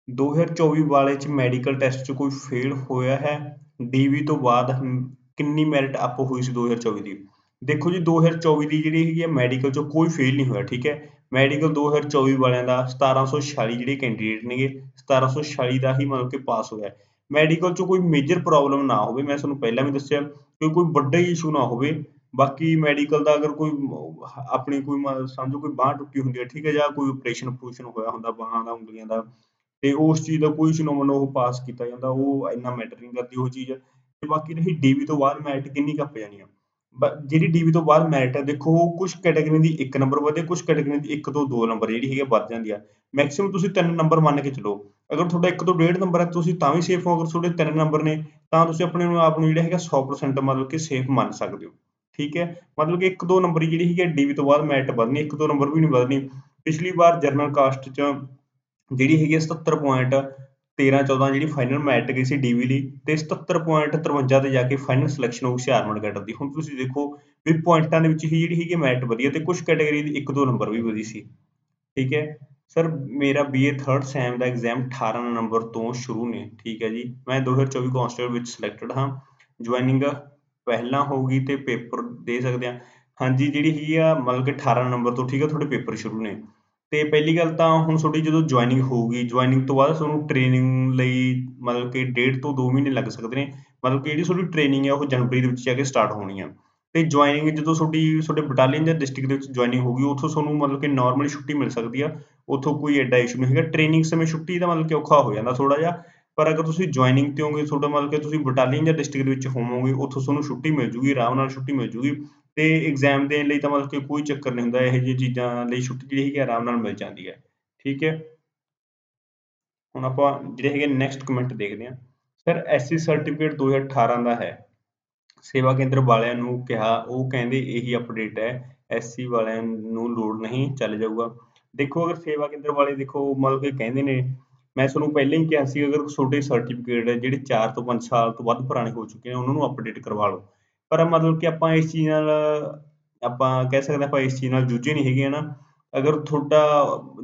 2024 ਵਾਲੇ ਚ ਮੈਡੀਕਲ ਟੈਸਟ ਚ ਕੋਈ ਫੇਲ ਹੋਇਆ ਹੈ? ਡੀਵੀ ਤੋਂ ਬਾਅਦ ਕਿੰਨੀ ਮੈਰਿਟ ਅਪ ਹੋਈ ਸੀ 2024 ਦੀ। ਦੇਖੋ ਜੀ 2024 ਦੀ ਜਿਹੜੀ ਹੈਗੀ ਹੈ ਮੈਡੀਕਲ ਚੋਂ ਕੋਈ ਫੇਲ ਨਹੀਂ ਹੋਇਆ, ਠੀਕ ਹੈ? ਮੈਡੀਕਲ 2024 ਵਾਲਿਆਂ ਦਾ 1746 ਜਿਹੜੇ ਕੈਂਡੀਡੇਟ ਨੇਗੇ 1746 ਦਾ ਹੀ ਮਤਲਬ ਕਿ ਪਾਸ ਹੋਇਆ। ਮੈਡੀਕਲ ਚੋਂ ਕੋਈ ਮੇਜਰ ਪ੍ਰੋਬਲਮ ਨਾ ਹੋਵੇ, ਮੈਂ ਤੁਹਾਨੂੰ ਪਹਿਲਾਂ ਵੀ ਦੱਸਿਆ, ਕਿ ਕੋਈ ਵੱਡਾ ਇਸ਼ੂ ਨਾ ਹੋਵੇ। ਬਾਕੀ ਮੈਡੀਕਲ ਦਾ ਅਗਰ ਕੋਈ ਆਪਣੀ ਕੋਈ ਸਮਝੋ ਕੋਈ ਬਾਂਹ ਟੁੱਟੀ ਹੁੰਦੀ ਹੈ, ਠੀਕ ਹੈ, ਜਾਂ ਕੋਈ ਆਪਰੇਸ਼ਨ ਆਪਰੂਸ਼ਨ ਹੋਇਆ ਹੁੰਦਾ ਬਾਹਾਂ ਦਾ, ਉਂਗਲੀਆਂ ਦਾ, ਤੇ ਉਸ ਚੀਜ਼ ਦਾ ਕੋਈ ਇਸ਼ੂ ਉਹ ਪਾਸ ਕੀਤਾ ਜਾਂਦਾ, ਉਹ ਇੰਨਾ ਮੈਟਰ ਨਹੀਂ ਕਰਦੀ ਉਹ ਚੀਜ਼। ਬਾਕੀ ਰਹੀ ਡੀਵੀ ਤੋਂ ਬਾਅਦ ਮੈਰਿਟ ਕਿੰਨੀ ਕੱਪ ਜਾਣੀ ਆ? ਜਿਹੜੀ ਡੀਵੀ ਤੋਂ ਬਾਅਦ ਮੈਰਿਟ ਹੈ ਦੇਖੋ ਕੁਝ ਕੈਟਾਗਰੀ ਦੀ 1 ਨੰਬਰ ਵਧੇ ਕੁਝ ਕੈਟਾਗਰੀ ਦੀ 1 ਤੋਂ 2 ਨੰਬਰ ਜਿਹੜੀ ਹੈਗੀ ਵੱਧ ਜਾਂਦੀ ਆ। ਮੈਕਸਿਮਮ ਤੁਸੀਂ 3 ਨੰਬਰ ਮੰਨ ਕੇ ਚੱਲੋ। ਅਗਰ ਤੁਹਾਡਾ 1 ਤੋਂ 1.5 ਨੰਬਰ ਹੈ ਤੁਸੀਂ ਤਾਂ ਵੀ ਸੇਫ ਹੋ, ਅਗਰ ਤੁਹਾਡੇ 3 ਨੰਬਰ ਨੇ, ਤਾਂ ਤੁਸੀਂ ਆਪਣੇ ਆਪ ਨੂੰ ਜਿਹੜਾ ਹੈਗਾ 100% ਮਤਲਬ ਕਿ ਸੇਫ ਮੰਨ ਸਕਦੇ ਹੋ। ਠੀਕ ਹੈ? ਮਤਲਬ ਕਿ 1-2 ਨੰਬਰ ਹੀ ਜਿਹੜੀ ਹੈਗੀ ਡੀਵੀ ਤੋਂ ਬਾਅਦ ਮੈਰਿਟ ਵਧਣੀ 1-2 ਨੰਬਰ ਵੀ ਨਹੀਂ ਵਧਣੀ। ਪਿਛਲੀ ਵਾਰ ਜਰਨਲ ਕਾਸਟ 'ਚ ਜਿਹੜੀ ਹੈਗੀ 77 ਪੁਆਇੰਟ 13-14 ਜਿਹੜੀ ਫਾਈਨਲ ਮੈਟ ਗਈ ਸੀ ਡੀਵੀ ਲਈ ਤੇ 77 ਪੁਆਇੰਟ 53 ਤੇ ਜਾ ਕੇ ਫਾਈਨਲ ਸਿਲੈਕਸ਼ਨ ਹੋਈ ਹੁਸ਼ਿਆਰਮਣ ਕੈਡਰ ਦੀ। ਹੁਣ ਤੁਸੀਂ ਦੇਖੋ ਵੀ ਪੁਆਇੰਟਾਂ ਦੇ ਵਿੱਚ ਹੀ ਜਿਹੜੀ ਹੈਗੀ ਮੈਟ ਵਧੀਆ ਤੇ ਕੁਝ ਕੈਟਾਗਰੀ ਦੀ 1-2 ਨੰਬਰ ਵੀ ਵਧੀ ਸੀ। ਠੀਕ ਹੈ? ਸਰ ਮੇਰਾ ਬੀਏ 3rd ਸੈਮ ਦਾ ਐਗਜ਼ਾਮ 18 ਨੰਬਰ ਤੋਂ ਸ਼ੁਰੂ ਨੇ। ਠੀਕ ਹੈ ਜੀ? ਮੈਂ 2024 ਕਾਂਸਟੇਬਲ ਵਿੱਚ ਸਿਲੈਕਟਡ ਹਾਂ। ਜੁਆਇਨਿੰਗ ਪਹਿਲਾਂ ਹੋਊਗੀ ਤੇ ਪੇਪਰ ਦੇ ਸਕਦੇ ਆ ਹਾਂਜੀ, ਜਿਹੜੀ ਹੈਗੀ ਆ ਮਤਲਬ ਕਿ 18 ਨੰਬਰ ਤੋਂ ਠੀਕ ਆ ਤੁਹਾਡੇ ਪੇਪਰ ਸ਼ੁਰੂ ਨੇ। ਤੇ ਪਹਿਲੀ ਗੱਲ ਤਾਂ ਹੁਣ ਤੁਹਾਡੀ ਜਦੋਂ ਜੁਆਇਨਿੰਗ ਹੋਊਗੀ ਜੁਆਇਨਿੰਗ ਤੋਂ ਬਾਅਦ ਤੁਹਾਨੂੰ ਟ੍ਰੇਨਿੰਗ ਲਈ ਮਤਲਬ ਕਿ ਡੇਢ ਤੋਂ 2 ਮਹੀਨੇ ਲੱਗ ਸਕਦੇ ਨੇ। ਮਤਲਬ ਕਿ ਜਿਹੜੀ ਤੁਹਾਡੀ ਟ੍ਰੇਨਿੰਗ ਹੈ ਉਹ ਜਨਵਰੀ ਦੇ ਵਿੱਚ ਜਾ ਕੇ ਸਟਾਰਟ ਹੋਣੀ ਆ। ਤੇ ਜੁਆਇਨਿੰਗ ਜਦੋਂ ਤੁਹਾਡੀ, ਤੁਹਾਡੇ ਬਟਾਲੀਅਨ ਜਾਂ ਡਿਸਟ੍ਰਿਕਟ ਦੇ ਵਿੱਚ ਜੁਆਇਨਿੰਗ ਹੋਊਗੀ, ਉੱਥੋਂ ਤੁਹਾਨੂੰ ਮਤਲਬ ਕਿ ਨਾਰਮਲੀ ਛੁੱਟੀ ਮਿਲ ਸਕਦੀ ਆ। ਉੱਥੋਂ ਕੋਈ ਐਡਾ ਇਸ਼ੂ ਨਹੀਂ ਹੈਗਾ। ਟ੍ਰੇਨਿੰਗ ਸਮੇਂ ਛੁੱਟੀ ਦਾ ਮਤਲਬ ਕਿ ਔਖਾ ਹੋ ਜਾਂਦਾ ਥੋੜਾ ਜਿਹਾ। ਪਰ ਅਗਰ ਤੁਸੀਂ ਜੁਆਇਨਿੰਗ ਤੇ ਹੋਗੇ ਤੁਹਾਡਾ ਮਤਲਬ ਕਿ ਤੁਸੀਂ ਬਟਾਲੀਅਨ ਜਾਂ ਡਿਸਟ੍ਰਿਕਟ ਵਿੱਚ ਹੋਵੋਗੇ, ਉੱਥੋਂ ਤੁਹਾਨੂੰ ਛੁੱਟੀ ਮਿਲ ਜੂਗੀ, ਆਰਾਮ ਨਾਲ ਛੁੱਟੀ ਮਿਲ ਜੂਗੀ। ਤੇ ਐਗਜ਼ਾਮ ਦੇਣ ਲਈ ਤਾਂ ਮਤਲਬ ਕਿ ਕੋਈ ਚੱਕਰ ਨਹੀਂ ਹੁੰਦਾ, ਇਹੋ ਜਿਹੀ ਚੀਜ਼ਾਂ ਲਈ ਛੁੱਟੀ ਜਿਹੜੀ ਹੈਗੀ ਆਰਾਮ ਨਾਲ ਮਿਲ ਜਾਂਦੀ ਹੈ। ਠੀਕ ਹੈ? ਹੁਣ ਆਪਾਂ ਜਿਹੜੇ ਹੈਗੇ ਨੈਕਸਟ ਕਮੈਂਟ ਦੇਖਦੇ ਹਾਂ। ਸਰ ਐਸਸੀ ਸਰਟੀਫਿਕੇਟ 2018 ਦਾ ਹੈ। ਸੇਵਾ ਕੇਂਦਰ ਵਾਲਿਆਂ ਨੂੰ ਕਿਹਾ, ਉਹ ਕਹਿੰਦੇ ਇਹੀ ਅਪਡੇਟ ਹੈ ਐਸਸੀ ਵਾਲਿਆਂ ਨੂੰ ਲੋੜ ਨਹੀਂ, ਚੱਲ ਜਾਊਗਾ। ਦੇਖੋ, ਅਗਰ ਸੇਵਾ ਕੇਂਦਰ ਵਾਲੇ ਦੇਖੋ ਮਤਲਬ ਕਿ ਕਹਿੰਦੇ ਨੇ, ਮੈਂ ਤੁਹਾਨੂੰ ਪਹਿਲਾਂ ਹੀ ਕਿਹਾ ਸੀ, ਅਗਰ ਤੁਹਾਡੇ ਸਰਟੀਫਿਕੇਟ ਜਿਹੜੇ 4 ਤੋਂ 5 ਸਾਲ ਤੋਂ ਵੱਧ ਪੁਰਾਣੇ ਹੋ ਚੁੱਕੇ ਨੇ, ਉਹਨਾਂ ਨੂੰ ਅਪਡੇਟ ਕਰਵਾ ਲਓ। ਪਰ ਮਤਲਬ ਕਿ ਆਪਾਂ ਇਸ ਚੀਜ਼ ਨਾਲ, ਆਪਾਂ ਕਹਿ ਸਕਦੇ ਆਪਾਂ ਇਸ ਚੀਜ਼ ਨਾਲ ਜੂਝੇ ਨਹੀਂ ਹੈਗੇ ਹਨਾ। ਅਗਰ ਤੁਹਾਡਾ,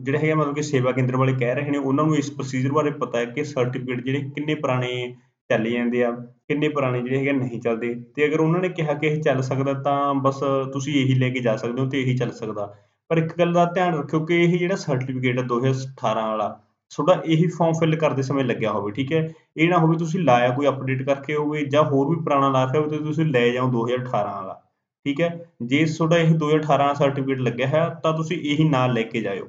ਜਿਹੜਾ ਹੈਗਾ ਮਤਲਬ ਕਿ ਸੇਵਾ ਕੇਂਦਰ ਵਾਲੇ ਕਹਿ ਰਹੇ ਨੇ, ਉਹਨਾਂ ਨੂੰ ਇਸ ਪ੍ਰੋਸੀਜਰ ਬਾਰੇ ਪਤਾ ਹੈ ਕਿ ਸਰਟੀਫਿਕੇਟ ਜਿਹੜੇ ਕਿੰਨੇ ਪੁਰਾਣੇ ਚੱਲੀ ਜਾਂਦੇ ਆ, ਕਿੰਨੇ ਪੁਰਾਣੇ ਜਿਹੜੇ ਹੈਗੇ ਨਹੀਂ ਚੱਲਦੇ। ਤੇ ਅਗਰ ਉਹਨਾਂ ਨੇ ਕਿਹਾ ਕਿ ਇਹ ਚੱਲ ਸਕਦਾ ਤਾਂ ਬਸ ਤੁਸੀਂ ਇਹੀ ਲੈ ਕੇ ਜਾ ਸਕਦੇ ਹੋ ਤੇ ਇਹੀ ਚੱਲ ਸਕਦਾ। ਪਰ ਇੱਕ ਗੱਲ ਦਾ ਧਿਆਨ ਰੱਖਿਓ ਕਿ ਇਹ ਜਿਹੜਾ ਸਰਟੀਫਿਕੇਟ ਹੈ 2018 ਵਾਲਾ ਤੁਹਾਡਾ ਇਹੀ ਫਾਰਮ ਫਿਲ ਕਰਦੇ ਸਮੇਂ ਲੱਗਿਆ ਹੋਵੇ, ਠੀਕ ਹੈ? ਇਹ ਨਾ ਹੋਵੇ ਤੁਸੀਂ ਲਾਇਆ ਕੋਈ ਅਪਡੇਟ ਕਰਕੇ ਹੋਵੇ ਜਾਂ ਹੋਰ ਵੀ ਪੁਰਾਣਾ ਲਾ ਰੱਖਿਆ ਹੋਵੇ ਤੇ ਤੁਸੀਂ ਲੈ ਜਾਓ 2018 ਵਾਲਾ, ਠੀਕ ਹੈ? ਜੇ ਤੁਹਾਡਾ ਇਹ 2018 ਸਰਟੀਫਿਕੇਟ ਲੱਗਿਆ ਹੈ ਤਾਂ ਤੁਸੀਂ ਇਹੀ ਨਾਲ ਲੈ ਕੇ ਜਾਇਓ।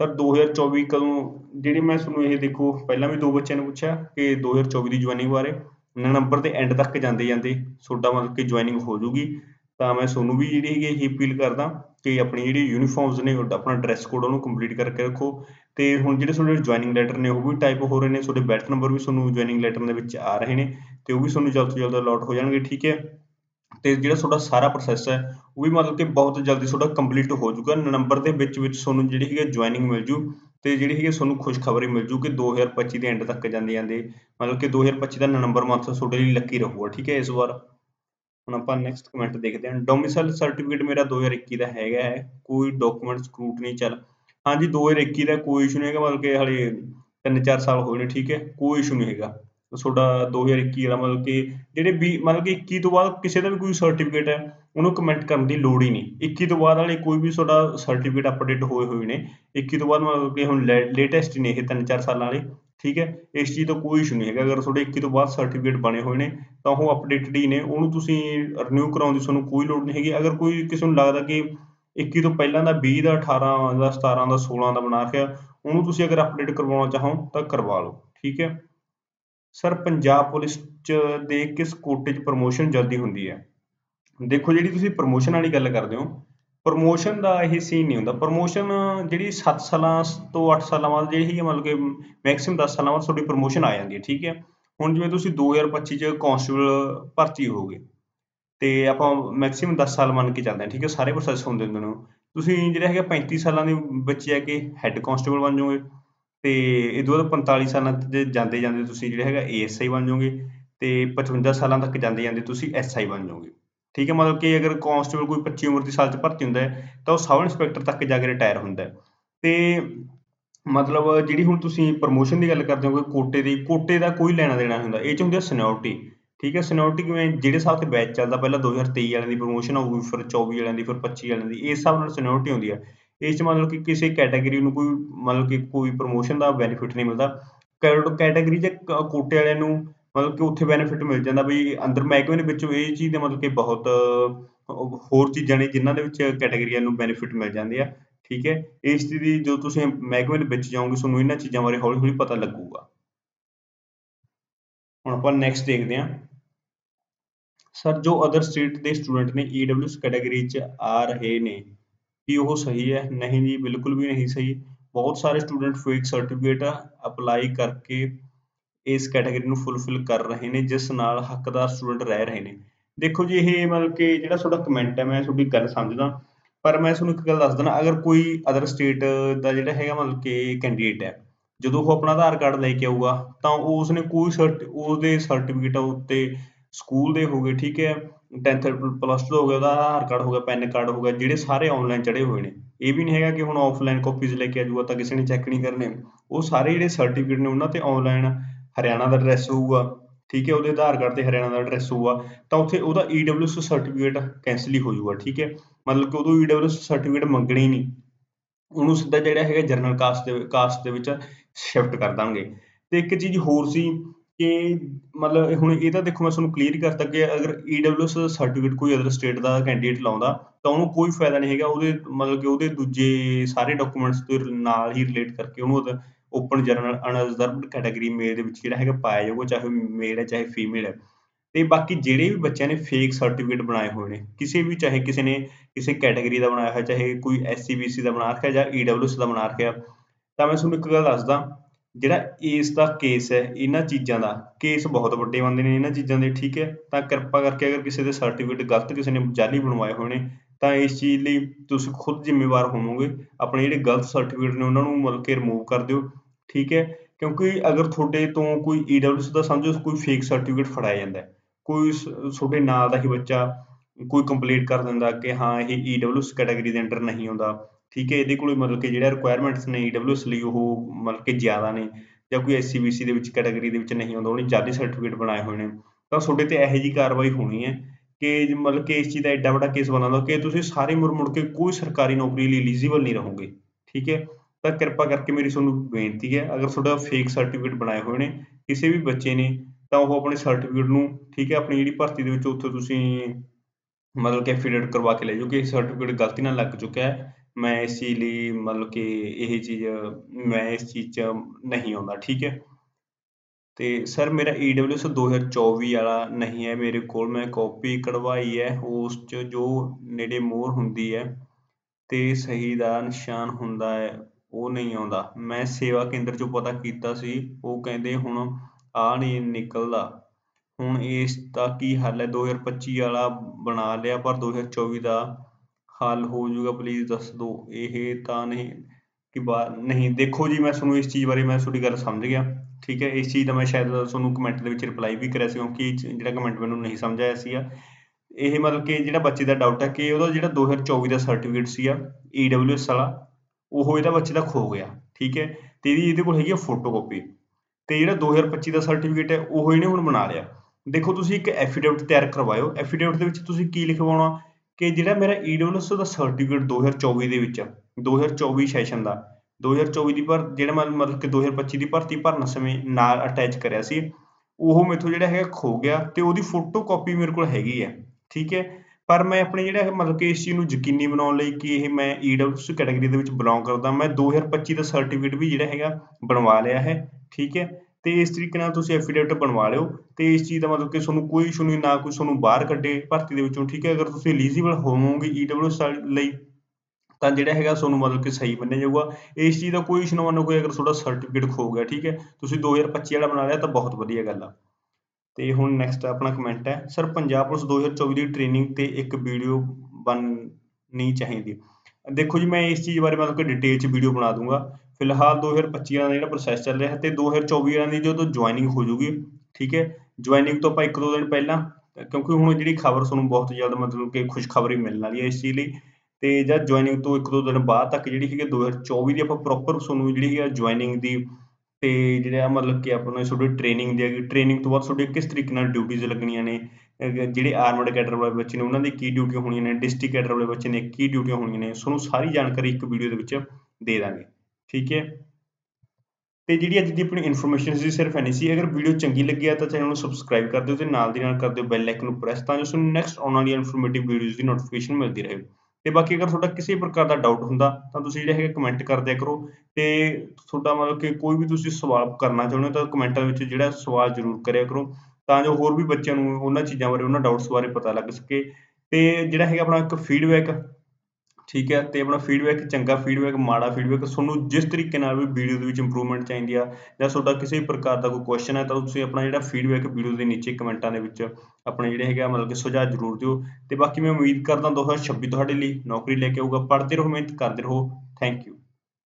ਸਰ 2024 ਕਦੋਂ, ਜਿਹੜੀ ਮੈਂ ਤੁਹਾਨੂੰ ਇਹ ਦੇਖੋ, ਪਹਿਲਾਂ ਵੀ ਦੋ ਬੱਚਿਆਂ ਨੂੰ ਪੁੱਛਿਆ ਕਿ 2024 ਦੀ ਜੁਆਇਨਿੰਗ ਬਾਰੇ ਨਵੰਬਰ ਦੇ ਐਂਡ ਤੱਕ ਜਾਂਦੇ ਜਾਂਦੇ ਤੁਹਾਡਾ ਮਤਲਬ ਕਿ ਜੁਆਇਨਿੰਗ ਹੋ ਜੂਗੀ ਤਾਂ ਮੈਂ ਤੁਹਾਨੂੰ ਵੀ ਜਿਹੜੀ ਹੈਗੀ ਇਹ ਅਪੀਲ ਕਰਦਾ ਕਿ ਆਪਣੀ ਜਿਹੜੀ ਯੂਨੀਫਾਰਮਸ ਨੇ ਆਪਣਾ ਡਰੈਸ ਕੋਡ ਉਹਨੂੰ ਕੰਪਲੀਟ ਕਰਕੇ ਰੱਖੋ। ਤੇ ਹੁਣ ਜਿਹੜੇ ਤੁਹਾਡੇ ਜੁਆਇਨਿੰਗ ਲੈਟਰ ਨੇ, ਉਹ ਵੀ ਟਾਈਪ ਹੋ ਰਹੇ ਨੇ, ਤੁਹਾਡੇ ਬੈਲਟ ਨੰਬਰ ਵੀ ਤੁਹਾਨੂੰ ਜੁਆਇਨਿੰਗ ਲੈਟਰ ਦੇ ਵਿੱਚ ਆ ਰਹੇ ਨੇ, ਤੇ ਉਹ ਵੀ ਤੁਹਾਨੂੰ ਜਲਦ ਤੋਂ ਜਲਦ ਅਲਾਟ ਹੋ ਜਾਣਗੇ, ਠੀਕ ਹੈ? ਤੇ ਜਿਹੜਾ ਤੁਹਾਡਾ ਸਾਰਾ ਪ੍ਰੋਸੈਸ ਹੈ, ਉਹ ਵੀ ਮਤਲਬ ਕਿ ਬਹੁਤ ਜਲਦੀ ਤੁਹਾਡਾ ਕੰਪਲੀਟ ਹੋ ਜਾਊਗਾ। ਨਵੰਬਰ ਦੇ ਵਿੱਚ ਵਿੱਚ ਤੁਹਾਨੂੰ ਜਿਹੜੀ ਹੈਗੀ ਜੁਆਇਨਿੰਗ ਮਿਲ ਜੂ ਤੇ ਜਿਹੜੀ ਹੈਗੀ ਤੁਹਾਨੂੰ ਖੁਸ਼ਖਬਰੀ ਮਿਲ ਜੂ ਕਿ 2025 ਦੇ ਐਂਡ ਤੱਕ ਜਾਂਦੇ ਜਾਂਦੇ, ਮਤਲਬ ਕਿ 2025 ਦਾ ਨਵੰਬਰ ਮੰਥ ਤੁਹਾਡੇ ਲਈ ਲੱਕੀ ਰਹੂਗਾ, ਠੀਕ ਹੈ, ਇਸ ਵਾਰ? ਹੁਣ ਆਪਾਂ ਨੈਕਸਟ ਕਮੈਂਟ ਦੇਖਦੇ ਹਾਂ। ਡੋਮਿਸਾਈਲ ਸਰਟੀਫਿਕੇਟ ਮੇਰਾ 2021 ਦਾ ਹੈਗਾ ਹੈ। ਕੋਈ ਡਾਕੂਮੈਂਟ ਸਕਰੂਟਨੀ ਚੱਲ। ਹਾਂਜੀ 2021 ਦਾ ਕੋਈ ਇਸ਼ੂ ਨਹੀਂ ਹੈਗਾ, ਮਤਲਬ ਕਿ ਹਲੇ 3-4 ਸਾਲ ਹੋਏ ਨੇ, ਠੀਕ ਹੈ। ਕੋਈ ਇਸ਼ੂ ਨਹੀਂ ਹੈਗਾ। ਤੁਹਾਡਾ 2021 ਵਾਲਾ ਮਤਲਬ ਕਿ ਜਿਹੜੇ ਵੀ, ਮਤਲਬ ਕਿ 21 ਤੋਂ ਬਾਅਦ ਕਿਸੇ ਦਾ ਵੀ ਕੋਈ ਸਰਟੀਫਿਕੇਟ ਹੈ, ਉਹਨੂੰ ਕਮੈਂਟ ਕਰਨ ਦੀ ਲੋੜ ਹੀ ਨਹੀਂ। 21 ਤੋਂ ਬਾਅਦ ਵਾਲੇ ਕੋਈ ਵੀ ਤੁਹਾਡਾ ਸਰਟੀਫਿਕੇਟ ਅਪਡੇਟ ਹੋਏ ਹੋਏ ਨੇ। 21 ਤੋਂ ਬਾਅਦ ਮਤਲਬ ਕਿ ਹੁਣ ਲੇਟੈਸਟ ਨੇ ਇਹ 3-4 ਸਾਲਾਂ ਵਾਲੇ। ਠੀਕ ਹੈ, ਇਸ ਚੀਜ਼ ਤੋਂ ਕੋਈ ਇਸ਼ੂ ਨਹੀਂ ਹੈਗਾ। ਅਗਰ ਤੁਹਾਡੇ 21 ਤੋਂ ਬਾਅਦ ਸਰਟੀਫਿਕੇਟ ਬਣੇ ਹੋਏ ਨੇ, ਤਾਂ ਉਹ ਅਪਡੇਟਡ ਹੀ ਨੇ। ਉਹਨੂੰ ਤੁਸੀਂ ਰੀਨਿਊ ਕਰਾਉਣ ਦੀ ਤੁਹਾਨੂੰ ਕੋਈ ਲੋੜ ਨਹੀਂ ਹੈਗੀ। ਅਗਰ ਕੋਈ ਕਿਸੇ ਨੂੰ ਲੱਗਦਾ ਕਿ 21 ਤੋਂ ਪਹਿਲਾਂ ਦਾ 20 ਦਾ 18 ਦਾ 17 ਦਾ 16 ਦਾ ਬਣਾ ਰੱਖਿਆ, ਉਹਨੂੰ ਤੁਸੀਂ ਅਗਰ ਅਪਡੇਟ ਕਰਵਾਉਣਾ ਚਾਹੋ, ਤਾਂ ਕਰਵਾ ਲਓ। ਠੀਕ ਹੈ? ਸਰ ਪੰਜਾਬ ਪੁਲਿਸ ਚ ਦੇ ਕਿਸ ਕੋਟੇ 'ਚ ਪ੍ਰਮੋਸ਼ਨ ਜਲਦੀ ਹੁੰਦੀ ਹੈ। ਦੇਖੋ, ਜਿਹੜੀ ਤੁਸੀਂ ਪ੍ਰਮੋਸ਼ਨ ਵਾਲੀ ਗੱਲ ਕਰਦੇ ਹੋ ਪ੍ਰਮੋਸ਼ਨ ਦਾ ਇਹ ਸੀਨ ਨਹੀਂ ਹੁੰਦਾ। ਪ੍ਰਮੋਸ਼ਨ ਜਿਹੜੀ 7 ਸਾਲਾਂ ਤੋਂ 8 ਸਾਲਾਂ ਬਾਅਦ ਜਿਹੜੀ ਹੈ ਮਤਲਬ ਕਿ ਮੈਕਸਿਮਮ 10 ਸਾਲਾਂ ਬਾਅਦ ਤੁਹਾਡੀ ਪ੍ਰਮੋਸ਼ਨ ਆ ਜਾਂਦੀ ਹੈ, ਠੀਕ ਹੈ। ਹੁਣ ਜਿਵੇਂ ਤੁਸੀਂ 2025 ਚ ਕਾਂਸਟੇਬਲ ਭਰਤੀ ਹੋਗੇ ਤੇ ਆਪਾਂ ਮੈਕਸਿਮਮ 10 ਸਾਲ ਮੰਨ ਕੇ ਚੱਲਦੇ ਹਾਂ, ਠੀਕ ਹੈ, ਸਾਰੇ ਪ੍ਰੋਸੈਸ ਹੁੰਦੇ ਹੁੰਦੇ ਨੇ ਤੁਸੀਂ ਜਿਹੜੇ ਹੈਗੇ 35 ਸਾਲਾਂ ਦੇ ਬੱਚੇ ਜਾ ਕੇ ਹੈੱਡ ਕਾਂਸਟੇਬਲ ਬਣ ਜਾਓਗੇ ਤੇ ਇਹ ਤੋਂ ਬਾਅਦ 45 ਸਾਲਾਂ ਤੇ ਜਾਂਦੇ ਜਾਂਦੇ ਤੁਸੀਂ ਜਿਹੜਾ ਹੈਗਾ ਏਐਸਆਈ ਬਣ ਜਾਓਗੇ ਤੇ 55 ਸਾਲਾਂ ਤੱਕ ਜਾਂਦੇ ਜਾਂਦੇ ਤੁਸੀਂ ਐਸਆਈ ਬਣ ਜਾਓਗੇ। ਠੀਕ ਹੈ, ਮਤਲਬ ਕਿ ਅਗਰ ਕਾਂਸਟੇਬਲ ਕੋਈ 25 ਉਮਰ ਦੀ ਸਾਲ 'ਚ ਭਰਤੀ ਹੁੰਦਾ ਹੈ, ਤਾਂ ਉਹ ਸਬ ਇੰਸਪੈਕਟਰ ਤੱਕ ਜਾ ਕੇ ਰਿਟਾਇਰ ਹੁੰਦਾ ਹੈ। ਤੇ ਮਤਲਬ ਜਿਹੜੀ ਹੁਣ ਤੁਸੀਂ ਪ੍ਰਮੋਸ਼ਨ ਦੀ ਗੱਲ ਕਰਦੇ ਹੋ ਕੋਟੇ ਦੀ, ਕੋਟੇ ਦਾ ਕੋਈ ਲੈਣਾ ਦੇਣਾ ਨਹੀਂ ਹੁੰਦਾ, ਇਹ 'ਚ ਹੁੰਦੀ ਹੈ ਸੀਨੀਓਰਿਟੀ ਠੀਕ ਹੈ ਸੀਨੀਓਰਿਟੀ ਕਿਵੇਂ, ਜਿਹੜੇ ਹਿਸਾਬ ਤੇ ਬੈਚ ਚੱਲਦਾ, ਪਹਿਲਾਂ 2023 ਵਾਲਿਆਂ ਦੀ ਪ੍ਰਮੋਸ਼ਨ ਹੋਊਗੀ ਫਿਰ 24 ਵਾਲਿਆਂ ਦੀ, ਫਿਰ 25 ਵਾਲਿਆਂ ਦੀ ਇਸ ਹਿਸਾਬ ਨਾਲ ਸੀਨੀਓਰਿਟੀ ਹੁੰਦੀ ਹੈ। ਇਸ 'ਚ ਮਤਲਬ ਕਿ ਕਿਸੇ ਕੈਟਾਗਰੀ ਨੂੰ ਕੋਈ, ਮਤਲਬ ਕਿ ਕੋਈ ਪ੍ਰਮੋਸ਼ਨ ਦਾ ਬੈਨੀਫਿਟ ਨਹੀਂ ਮਿਲਦਾ। ਕੈਟਾਗਰੀ 'ਚ ਕੋਟੇ ਵਾਲਿਆਂ ਨੂੰ ਮਤਲਬ ਕਿ ਉੱਥੇ ਬੈਨੀਫਿਟ ਮਿਲ ਜਾਂਦਾ ਬਈ ਅੰਦਰ ਮਹਿਕਮੇ ਦੇ ਵਿੱਚੋਂ ਇਹ ਚੀਜ਼ ਦੇ ਮਤਲਬ ਕਿ ਬਹੁਤ ਹੋਰ ਚੀਜ਼ਾਂ ਨੇ ਜਿਨ੍ਹਾਂ ਦੇ ਵਿੱਚ ਕੈਟਾਗਰੀਆਂ ਨੂੰ ਬੈਨੀਫਿਟ ਮਿਲ ਜਾਂਦੇ ਆ, ਠੀਕ ਹੈ? ਇਸ ਦੀ ਜਦੋਂ ਤੁਸੀਂ ਮਹਿਕਮੇ ਦੇ ਵਿੱਚ ਜਾਓਗੇ ਤੁਹਾਨੂੰ ਇਹਨਾਂ ਚੀਜ਼ਾਂ ਬਾਰੇ ਹੌਲੀ ਹੌਲੀ ਪਤਾ ਲੱਗੂਗਾ। ਹੁਣ ਆਪਾਂ ਨੈਕਸਟ ਦੇਖਦੇ ਹਾਂ। ਸਰ, ਜੋ ਅਦਰ ਸਟੇਟ ਦੇ ਸਟੂਡੈਂਟ ਨੇ ਈਡਬਲਯੂਐਸ ਕੈਟਾਗਰੀ 'ਚ ਆ ਰਹੇ ਨੇ, ਕੀ ਉਹ ਸਹੀ ਹੈ? ਨਹੀਂ ਜੀ, ਬਿਲਕੁਲ ਵੀ ਨਹੀਂ ਸਹੀ। ਬਹੁਤ ਸਾਰੇ ਸਟੂਡੈਂਟ ਫੇਕ ਸਰਟੀਫਿਕੇਟ ਅਪਲਾਈ ਕਰਕੇ ਇਸ ਕੈਟਾਗਰੀ ਨੂੰ ਫੁੱਲਫਿਲ ਕਰ ਰਹੇ ਨੇ, ਜਿਸ ਨਾਲ ਹੱਕਦਾਰ ਸਟੂਡੈਂਟ ਰਹਿ ਰਹੇ ਨੇ। ਦੇਖੋ ਜੀ, ਇਹ ਮਤਲਬ ਕਿ ਜਿਹੜਾ ਤੁਹਾਡਾ ਕਮੈਂਟ ਹੈ, ਮੈਂ ਤੁਹਾਡੀ ਗੱਲ ਸਮਝਦਾ। ਪਰ ਮੈਂ ਤੁਹਾਨੂੰ ਇੱਕ ਗੱਲ ਦੱਸ ਦਿੰਦਾ, ਅਗਰ ਕੋਈ ਅਦਰ ਸਟੇਟ ਦਾ ਜਿਹੜਾ ਹੈਗਾ ਮਤਲਬ ਕਿ ਕੈਂਡੀਡੇਟ ਹੈ, ਜਦੋਂ ਉਹ ਆਪਣਾ ਆਧਾਰ ਕਾਰਡ ਲੈ ਕੇ ਆਊਗਾ, ਤਾਂ ਉਸਨੇ ਕੋਈ ਸਰਟ ਉਹਦੇ ਸਰਟੀਫਿਕੇਟ ਉੱਤੇ ਸਕੂਲ ਦੇ ਹੋਗੇ ਠੀਕ ਹੈ 10th ਪਲੱਸ 2 ਹੋ ਗਿਆ, ਉਹਦਾ ਆਧਾਰ ਕਾਰਡ ਹੋ ਗਿਆ ਪੈਨ ਕਾਰਡ ਹੋ ਗਿਆ, ਜਿਹੜੇ ਸਾਰੇ ਆਨਲਾਈਨ ਚੜੇ ਹੋਏ ਨੇ। ਇਹ ਵੀ ਨਹੀਂ ਹੈਗਾ ਕਿ ਹੁਣ ਆਫਲਾਈਨ ਕਾਪੀਜ਼ ਲੈ ਕੇ ਆਜੂਗਾ ਤਾਂ ਕਿਸੇ ਨੇ ਚੈੱਕ ਨਹੀਂ ਕਰਨੇ। ਉਹ ਸਾਰੇ ਜਿਹੜੇ ਸਰਟੀਫਿਕੇਟ ਨੇ, ਉਹਨਾਂ ਤੇ ਆਨਲਾਈਨ ਹਰਿਆਣਾ ਦਾ ਐਡਰੈਸ ਹੋਊਗਾ, ਠੀਕ ਹੈ, ਉਹਦੇ ਆਧਾਰ ਕਾਰਡ ਤੇ ਹਰਿਆਣਾ ਦਾ ਐਡਰੈਸ ਹੋਊਗਾ, ਤਾਂ ਉੱਥੇ ਉਹਦਾ ਈਡਬਲਯੂਐਸ ਸਰਟੀਫਿਕੇਟ ਕੈਂਸਲ ਹੀ ਹੋ ਜਾਊਗਾ, ਠੀਕ ਹੈ, ਮਤਲਬ ਕਿ ਉਦੋਂ ਈਡਬਲਯੂਐਸ ਸਰਟੀਫਿਕੇਟ ਮੰਗਣੀ ਨਹੀਂ, ਉਹਨੂੰ ਸਿੱਧਾ ਜਿਹੜਾ ਹੈਗਾ ਜਨਰਲ ਕਾਸਟ ਦੇ ਕਾਸਟ ਦੇ ਵਿੱਚ ਸ਼ਿਫਟ ਕਰ ਦਾਂਗੇ, ਤੇ ਇੱਕ ਚੀਜ਼ ਹੋਰ ਸੀ ਕਿ ਮਤਲਬ ਹੁਣ ਇਹ ਤਾਂ ਦੇਖੋ ਮੈਂ ਤੁਹਾਨੂੰ ਕਲੀਅਰ ਕਰਤਾ ਕਿ ਅਗਰ ਈਡਬਲਯੂਐਸ ਸਰਟੀਫਿਕੇਟ ਕੋਈ ਅਦਰ ਸਟੇਟ ਦਾ ਕੈਂਡੀਡੇਟ ਲਾਉਂਦਾ, ਤਾਂ ਉਹਨੂੰ ਕੋਈ ਫਾਇਦਾ ਨਹੀਂ ਹੈਗਾ, ਉਹਦੇ ਮਤਲਬ ਕਿ ਉਹਦੇ ਦੂਜੇ ਸਾਰੇ ਡਾਕੂਮੈਂਟਸ ਦੇ ਨਾਲ ਹੀ ਰਿਲੇਟ ਕਰਕੇ ਉਹਨੂੰ open general unreserved category male ਦੇ ਵਿੱਚ ਜਿਹੜਾ ਹੈਗਾ ਪਾਇਆ ਜਾਊਗਾ, ਚਾਹੇ ਮੇਲ ਹੈ, ਚਾਹੇ ਫੀਮੇਲ ਹੈ। ਤੇ ਬਾਕੀ ਜਿਹੜੇ ਵੀ ਬੱਚਿਆਂ ਨੇ ਫੇਕ ਸਰਟੀਫਿਕੇਟ ਬਣਾਏ ਹੋਏ ਨੇ, ਕਿਸੇ ਵੀ, ਚਾਹੇ ਕਿਸੇ ਨੇ ਕਿਸੇ ਕੈਟਾਗਰੀ ਦਾ ਬਣਾਇਆ ਹੋਇਆ, ਚਾਹੇ ਕੋਈ ਐਸਸੀ ਬੀਸੀ ਦਾ ਬਣਾ ਰੱਖਿਆ ਜਾਂ ਈਡਬਲਯੂਐਸ ਦਾ ਬਣਾ ਰੱਖਿਆ, ਤਾਂ ਮੈਂ ਤੁਹਾਨੂੰ ਇੱਕ ਗੱਲ ਦੱਸਦਾ, ਜਿਹੜਾ ਇਸ ਦਾ ਕੇਸ ਹੈ, ਇਹਨਾਂ ਚੀਜ਼ਾਂ ਦਾ ਕੇਸ ਬਹੁਤ ਵੱਡੇ ਬੰਦੇ ਨੇ, ਇਹਨਾਂ ਚੀਜ਼ਾਂ ਦੇ, ਠੀਕ ਹੈ? ਤਾਂ ਕਿਰਪਾ ਕਰਕੇ ਅਗਰ ਕਿਸੇ ਦੇ ਸਰਟੀਫਿਕੇਟ ਗਲਤ ਕਿਸੇ ਨੇ ਜਾਲੀ ਬਣਵਾਏ ਹੋਏ ਨੇ, ਤਾਂ ਇਸ ਚੀਜ਼ ਲਈ ਤੁਸੀਂ ਖੁਦ ਜ਼ਿੰਮੇਵਾਰ ਹੋਵੋਗੇ। ਆਪਣੇ ਜਿਹੜੇ ਗਲਤ ਸਰਟੀਫਿਕੇਟ ਨੇ, ਉਹਨਾਂ ਨੂੰ ਮਤਲਬ ਕਿ ਰਿਮੂਵ ਕਰ ਦਿਓ। ਠੀਕ ਹੈ, ਕਿਉਂਕਿ ਅਗਰ ਤੁਹਾਡੇ ਤੋਂ ਕੋਈ ਈਡਬਲਯੂਐਸ ਦਾ ਸਮਝੋ, ਕੋਈ ਫੇਕ ਸਰਟੀਫਿਕੇਟ ਫੜਾਇਆ ਜਾਂਦਾ ਕੋਈ ਤੁਹਾਡੇ ਨਾਲ ਦਾ ਹੀ ਬੱਚਾ ਕੋਈ ਕੰਪਲੀਟ ਕਰ ਦਿੰਦਾ ਕਿ ਹਾਂ, ਇਹ ਈਡਬਲਿਊਐਸ ਕੈਟਾਗਰੀ ਦੇ ਅੰਡਰ ਨਹੀਂ ਆਉਂਦਾ, ਠੀਕ ਹੈ, ਇਹਦੇ ਕੋਲ ਮਤਲਬ ਕਿ ਜਿਹੜਾ ਰਿਕੁਆਇਰਮੈਂਟਸ ਨੇ ਈਡਬਲਿਊਐਸ ਲਈ ਉਹ ਮਤਲਬ ਕਿ ਜ਼ਿਆਦਾ ਨੇ, ਜਾਂ ਕੋਈ ਐਸਸੀ ਬੀਸੀ ਦੇ ਵਿੱਚ ਕੈਟਾਗਰੀ ਦੇ ਵਿੱਚ ਨਹੀਂ ਆਉਂਦਾ, ਉਹਨੇ ਜਾਲੀ ਸਰਟੀਫਿਕੇਟ ਬਣਾਏ ਹੋਏ ਨੇ, ਤਾਂ ਤੁਹਾਡੇ ਤੇ ਇਹੋ ਜਿਹੀ ਕਾਰਵਾਈ ਹੋਣੀ ਹੈ ਕਿ ਮਤਲਬ ਕਿ ਇਸ ਚੀਜ਼ ਦਾ ਐਡਾ ਵੱਡਾ ਕੇਸ ਬਣਾਉਂਦਾ ਕਿ ਤੁਸੀਂ ਸਾਰੇ ਮੁੜ ਮੁੜ ਕੇ ਕੋਈ ਸਰਕਾਰੀ ਨੌਕਰੀ ਲਈ ਐਲੀਜੀਬਲ ਨਹੀਂ ਰਹੋਗੇ, ਠੀਕ ਹੈ ਤਾਂ ਕਿਰਪਾ ਕਰਕੇ ਮੇਰੀ ਤੁਹਾਨੂੰ ਬੇਨਤੀ ਹੈ, ਅਗਰ ਤੁਹਾਡਾ ਫੇਕ ਸਰਟੀਫਿਕੇਟ ਬਣਾਏ ਹੋਏ ਨੇ, ਕਿਸੇ ਵੀ ਬੱਚੇ ਨੇ, ਤਾਂ ਉਹ ਆਪਣੇ ਸਰਟੀਫਿਕੇਟ ਨੂੰ, ਠੀਕ ਹੈ, ਆਪਣੀ ਜਿਹੜੀ ਭਰਤੀ ਦੇ ਵਿੱਚ ਉੱਥੇ ਤੁਸੀਂ ਮਤਲਬ ਕਿ ਐਫੀਡੇਵਿਟ ਕਰਵਾ ਕੇ ਲੈ ਜਾਓ ਕਿ ਇਹ ਸਰਟੀਫਿਕੇਟ ਗਲਤੀ ਨਾਲ ਲੱਗ ਚੁੱਕਿਆ ਹੈ। ਮੈਂ ਇਸ ਚੀਜ਼ ਲਈ ਮਤਲਬ ਕਿ ਇਹ ਚੀਜ਼, ਮੈਂ ਇਸ ਚੀਜ਼ 'ਚ ਨਹੀਂ ਆਉਂਦਾ, ਠੀਕ ਹੈ। ਤੇ ਸਰ, ਮੇਰਾ ਈਡਬਲਿਊਐਸ 2024 ਵਾਲਾ ਨਹੀਂ ਹੈ ਮੇਰੇ ਕੋਲ, ਮੈਂ ਕਾਪੀ ਕਢਵਾਈ ਹੈ, ਉਸ 'ਚ ਜੋ ਨੇੜੇ ਮੋਹਰ ਹੁੰਦੀ ਹੈ, ਤੇ ਸਹੀ ਦਾ ਨਿਸ਼ਾਨ ਹੁੰਦਾ ਹੈ ਉਹ ਨਹੀਂ ਆਉਂਦਾ। ਮੈਂ ਸੇਵਾ ਕੇਂਦਰ 'ਚੋਂ ਪਤਾ ਕੀਤਾ ਸੀ। ਉਹ ਕਹਿੰਦੇ ਹੁਣ ਆ ਨਹੀਂ ਨਿਕਲਦਾ। ਹੁਣ ਇਸ ਦਾ ਕੀ ਹੱਲ ਹੈ? 2025 ਵਾਲਾ ਬਣਾ ਲਿਆ, ਪਰ 2024 ਦਾ ਹੱਲ ਹੋ ਜਾਊਗਾ। ਪਲੀਜ਼ ਦੱਸ ਦਿਓ ਇਹ ਤਾਂ ਨਹੀਂ ਕਿ ਨਹੀਂ, ਦੇਖੋ ਜੀ, ਮੈਂ ਤੁਹਾਨੂੰ ਇਸ ਚੀਜ਼ ਬਾਰੇ, ਮੈਂ ਤੁਹਾਡੀ ਗੱਲ ਸਮਝ ਗਿਆ। ਠੀਕ ਹੈ? ਇਸ ਚੀਜ਼ ਦਾ ਮੈਂ ਸ਼ਾਇਦ ਤੁਹਾਨੂੰ ਕਮੈਂਟ ਦੇ ਵਿੱਚ ਰਿਪਲਾਈ ਵੀ ਕਰਿਆ ਸੀ, ਕਿਉਂਕਿ ਜਿਹੜਾ ਕਮੈਂਟ ਮੈਨੂੰ ਨਹੀਂ ਸਮਝ ਆਇਆ ਸੀਗਾ। ਇਹ ਮਤਲਬ ਕਿ ਜਿਹੜਾ ਬੱਚੇ ਦਾ ਡਾਊਟ ਹੈ ਕਿ ਉਹਦਾ ਜਿਹੜਾ 2024 ਦਾ ਸਰਟੀਫਿਕੇਟ ਸੀਗਾ ਈਡਬਲਿਊਐਸ ਵਾਲਾ ਉਹ ਇਹਦਾ ਬੱਚੇ ਦਾ ਖੋ ਗਿਆ, ਠੀਕ ਹੈ, ਤੇ ਇਹਦੀ ਇਹਦੇ ਕੋਲ ਹੈਗੀ ਆ ਫੋਟੋਕਾਪੀ ਤੇ ਜਿਹੜਾ 2025 ਦਾ ਸਰਟੀਫਿਕੇਟ ਹੈ, ਉਹ ਇਹਨੇ ਹੁਣ ਬਣਾ ਲਿਆ। ਦੇਖੋ ਤੁਸੀਂ ਇੱਕ ਐਫੀਡੇਵਿਟ ਤਿਆਰ ਕਰਵਾਇਓ ਐਫੀਡੇਵਿਟ ਦੇ ਵਿੱਚ ਤੁਸੀਂ ਕੀ ਲਿਖਵਾਉਣਾ? ਕਿ ਜਿਹੜਾ ਮੇਰਾ ਈਡਬਲਿਊਐਸ ਦਾ ਸਰਟੀਫਿਕੇਟ 2024 ਦੇ ਵਿੱਚ 2024 ਸੈਸ਼ਨ ਦਾ 2024 ਦੀ ਪਰ ਜਿਹੜਾ ਮਤਲਬ ਕਿ 2025 ਦੀ ਭਰਤੀ ਭਰਨ ਸਮੇਂ ਨਾਲ ਅਟੈਚ ਕਰਿਆ ਸੀ, ਉਹ ਮੇਥੋਂ ਜਿਹੜਾ ਹੈਗਾ ਖੋ ਗਿਆ ਤੇ ਉਹਦੀ ਫੋਟੋ ਕਾਪੀ ਮੇਰੇ ਕੋਲ ਹੈਗੀ ਹੈ ਠੀਕ ਹੈ ਪਰ ਮੈਂ ਆਪਣੇ ਜਿਹੜਾ ਮਤਲਬ ਕਿ ਇਸ ਚੀਜ਼ ਨੂੰ ਯਕੀਨੀ ਬਣਾਉਣ ਲਈ ਕਿ ਇਹ ਮੈਂ ਈਡਬਲਿਊਐਸ ਕੈਟਾਗਰੀ ਦੇ ਵਿੱਚ ਬਿਲੋਂਗ ਕਰਦਾ, ਮੈਂ 2025 ਦਾ ਸਰਟੀਫਿਕੇਟ ਵੀ ਜਿਹੜਾ ਹੈਗਾ ਬਣਵਾ ਲਿਆ ਹੈ, ਠੀਕ ਹੈ? ਤੇ ਇਸ ਤਰੀਕੇ ਨਾਲ ਤੁਸੀਂ ਐਫੀਡੇਵਿਟ ਬਣਵਾ ਲਿਓ ਤੇ ਇਸ ਚੀਜ਼ ਦਾ ਮਤਲਬ ਕਿ ਤੁਹਾਨੂੰ ਕੋਈ ਇਸ਼ੂ ਨਹੀਂ, ਨਾ ਕੋਈ ਤੁਹਾਨੂੰ ਬਾਹਰ ਕੱਢੇ ਭਰਤੀ ਦੇ ਵਿੱਚੋਂ, ਠੀਕ ਹੈ? ਅਗਰ ਤੁਸੀਂ ਐਲੀਜੀਬਲ ਹੋਵੋਗੇ ਈਡਬਲਿਊਐਸ ਲਈ, ਤਾਂ ਜਿਹੜਾ ਹੈਗਾ ਤੁਹਾਨੂੰ ਮਤਲਬ ਕਿ ਸਹੀ ਮੰਨਿਆ ਜਾਊਗਾ। ਇਸ ਚੀਜ਼ ਦਾ ਕੋਈ ਇਸ਼ੂ ਨਾ ਮੰਨੋ ਕੋਈ ਅਗਰ ਤੁਹਾਡਾ ਸਰਟੀਫਿਕੇਟ ਖੋ ਗਿਆ, ਠੀਕ ਹੈ? ਤੁਸੀਂ 2025 ਵਾਲਾ ਬਣਾ ਲਿਆ ਤਾਂ ਬਹੁਤ ਵਧੀਆ ਗੱਲ ਆ। ਤੇ ਹੁਣ ਨੈਕਸਟ ਆਪਣਾ ਕਮੈਂਟ ਹੈ ਸਰ ਪੰਜਾਬ ਪੁਲਿਸ 2024 ਦੀ ਟ੍ਰੇਨਿੰਗ ਤੇ ਇੱਕ ਵੀਡੀਓ ਬਣਨੀ ਚਾਹੀਦੀ ਦੇਖੋ ਜੀ, ਮੈਂ ਇਸ ਚੀਜ਼ ਬਾਰੇ ਮਤਲਬ ਕਿ ਡਿਟੇਲ 'ਚ ਵੀਡੀਓ ਬਣਾ ਦੂੰਗਾ। ਫਿਲਹਾਲ 2025 ਦਾ ਜਿਹੜਾ ਪ੍ਰੋਸੈਸ ਚੱਲ ਰਿਹਾ ਤੇ 2024 ਵਾਲਿਆਂ ਦੀ ਜਦੋਂ ਜੁਆਇਨਿੰਗ ਹੋ ਜੂਗੀ, ਠੀਕ ਹੈ? ਜੁਆਇਨਿੰਗ ਤੋਂ ਆਪਾਂ ਇੱਕ ਦੋ ਦਿਨ ਪਹਿਲਾਂ, ਕਿਉਂਕਿ ਹੁਣ ਜਿਹੜੀ ਖਬਰ ਤੁਹਾਨੂੰ ਬਹੁਤ ਜਲਦ ਮਤਲਬ ਕਿ ਖੁਸ਼ਖਬਰੀ ਮਿਲਣ ਵਾਲੀ ਹੈ ਇਸ ਚੀਜ਼ ਲਈ, ਤੇ ਜਦ ਜੁਆਇਨਿੰਗ ਤੋਂ ਇੱਕ ਦੋ ਦਿਨ ਬਾਅਦ ਤੱਕ ਜਿਹੜੀ ਹੈਗੀ 2024 ਦੀ ਆਪਾਂ ਪ੍ਰੋਪਰ ਤੁਹਾਨੂੰ ਜਿਹੜੀ ਹੈ ਜੁਆਇਨਿੰਗ ਦੀ ਤੇ ਜਿਹੜਾ ਮਤਲਬ ਕਿ ਆਪਣਾ ਤੁਹਾਡੀ ਟ੍ਰੇਨਿੰਗ ਦੀ ਟ੍ਰੇਨਿੰਗ ਤੋਂ ਬਾਅਦ ਤੁਹਾਡੀ ਕਿਸ ਤਰੀਕੇ ਨਾਲ ਡਿਊਟੀਜ਼ ਲੱਗਣੀਆਂ ਨੇ? ਜਿਹੜੇ ਆਰਮਡ ਕੈਡਰ ਵਾਲੇ ਬੱਚੇ ਨੇ, ਉਹਨਾਂ ਦੀ ਕੀ ਡਿਊਟੀਆਂ ਹੋਣੀਆਂ ਨੇ? ਡਿਸਟ੍ਰਿਕਟ ਕੈਡਰ ਵਾਲੇ ਬੱਚੇ ਨੇ, ਕੀ ਡਿਊਟੀਆਂ ਹੋਣੀਆਂ ਨੇ? ਤੁਹਾਨੂੰ ਸਾਰੀ ਜਾਣਕਾਰੀ ਇੱਕ ਵੀਡੀਓ ਦੇ ਵਿੱਚ ਦੇ ਦਾਂਗੇ। ਠੀਕ ਹੈ? ਤੇ ਜਿਹੜੀ ਅੱਜ ਦੀ ਆਪਣੀ ਇਨਫੋਰਮੇਸ਼ਨ ਸੀ, ਸਿਰਫ ਐਨੀ ਸੀ। ਅਗਰ ਵੀਡੀਓ ਚੰਗੀ ਲੱਗੀ ਆ, ਤਾਂ ਚੈਨਲ ਨੂੰ ਸਬਸਕ੍ਰਾਈਬ ਕਰ ਦਿਓ ਤੇ ਨਾਲ ਦੀ ਨਾਲ ਕਰ ਦਿਓ ਬੈਲ ਆਈਕਨ ਨੂੰ ਪ੍ਰੈਸ ਤਾਂ ਜੋ ਤੁਹਾਨੂੰ ਨੈਕਸਟ ਆਉਣ ਵਾਲੀ ਇਨਫੋਰਮੇਟਿਵ ਵੀਡੀਓਜ਼ ਦੀ ਨੋਟੀਫਿਕੇਸ਼ਨ ਮਿਲਦੀ ਰਹੇ। ਤੇ ਬਾਕੀ ਅਗਰ ਤੁਹਾਡਾ ਕਿਸੇ ਪ੍ਰਕਾਰ ਦਾ ਡਾਊਟ ਹੁੰਦਾ, ਤਾਂ ਤੁਸੀਂ ਜਿਹੜਾ ਹੈਗਾ ਕਮੈਂਟ ਕਰਦਿਆ ਕਰੋ ਤੇ ਤੁਹਾਡਾ ਮਤਲਬ ਕਿ ਕੋਈ ਵੀ ਤੁਸੀਂ ਸਵਾਲ ਕਰਨਾ ਚਾਹੁੰਦੇ ਹੋ ਤਾਂ ਕਮੈਂਟਾਂ ਵਿੱਚ ਜਿਹੜਾ ਸਵਾਲ ਜ਼ਰੂਰ ਕਰਿਆ ਕਰੋ, ਤਾਂ ਜੋ ਹੋਰ ਵੀ ਬੱਚਿਆਂ ਨੂੰ ਉਹਨਾਂ ਚੀਜ਼ਾਂ ਬਾਰੇ, ਉਹਨਾਂ ਡਾਊਟਸ ਬਾਰੇ ਪਤਾ ਲੱਗ ਸਕੇ। ਤੇ ਜਿਹੜਾ ਹੈਗਾ ਆਪਣਾ ਇੱਕ ਫੀਡਬੈਕ ਠੀਕ ਹੈ, ਤੇ ਆਪਣਾ ਫੀਡਬੈਕ ਚੰਗਾ ਫੀਡਬੈਕ ਮਾੜਾ ਫੀਡਬੈਕ ਤੁਹਾਨੂੰ ਜਿਸ ਤਰੀਕੇ ਨਾਲ ਵੀ ਵੀਡੀਓ ਦੇ ਵਿੱਚ ਇੰਪਰੂਵਮੈਂਟ ਚਾਹੀਦੀ ਆ ਜਾਂ ਤੁਹਾਡਾ ਕਿਸੇ ਵੀ ਪ੍ਰਕਾਰ ਦਾ ਕੋਈ ਕੁਐਸਚਨ ਹੈ ਤਾਂ ਤੁਸੀਂ ਆਪਣਾ ਜਿਹੜਾ ਫੀਡਬੈਕ ਵੀਡੀਓ ਦੇ ਨੀਚੇ ਕਮੈਂਟਾਂ ਦੇ ਵਿੱਚ ਆਪਣੇ ਜਿਹੜੇ ਹੈਗਾ ਮਤਲਬ ਕਿ ਸੁਝਾਅ ਜ਼ਰੂਰ ਦਿਓ। ਤੇ ਬਾਕੀ ਮੈਂ ਉਮੀਦ ਕਰਦਾ 2026 ਤੁਹਾਡੇ ਲਈ ਨੌਕਰੀ ਲੈ ਕੇ ਆਊਗਾ। ਪੜ੍ਹਦੇ ਰਹੋ, ਮਿਹਨਤ ਕਰਦੇ ਰਹੋ। Thank you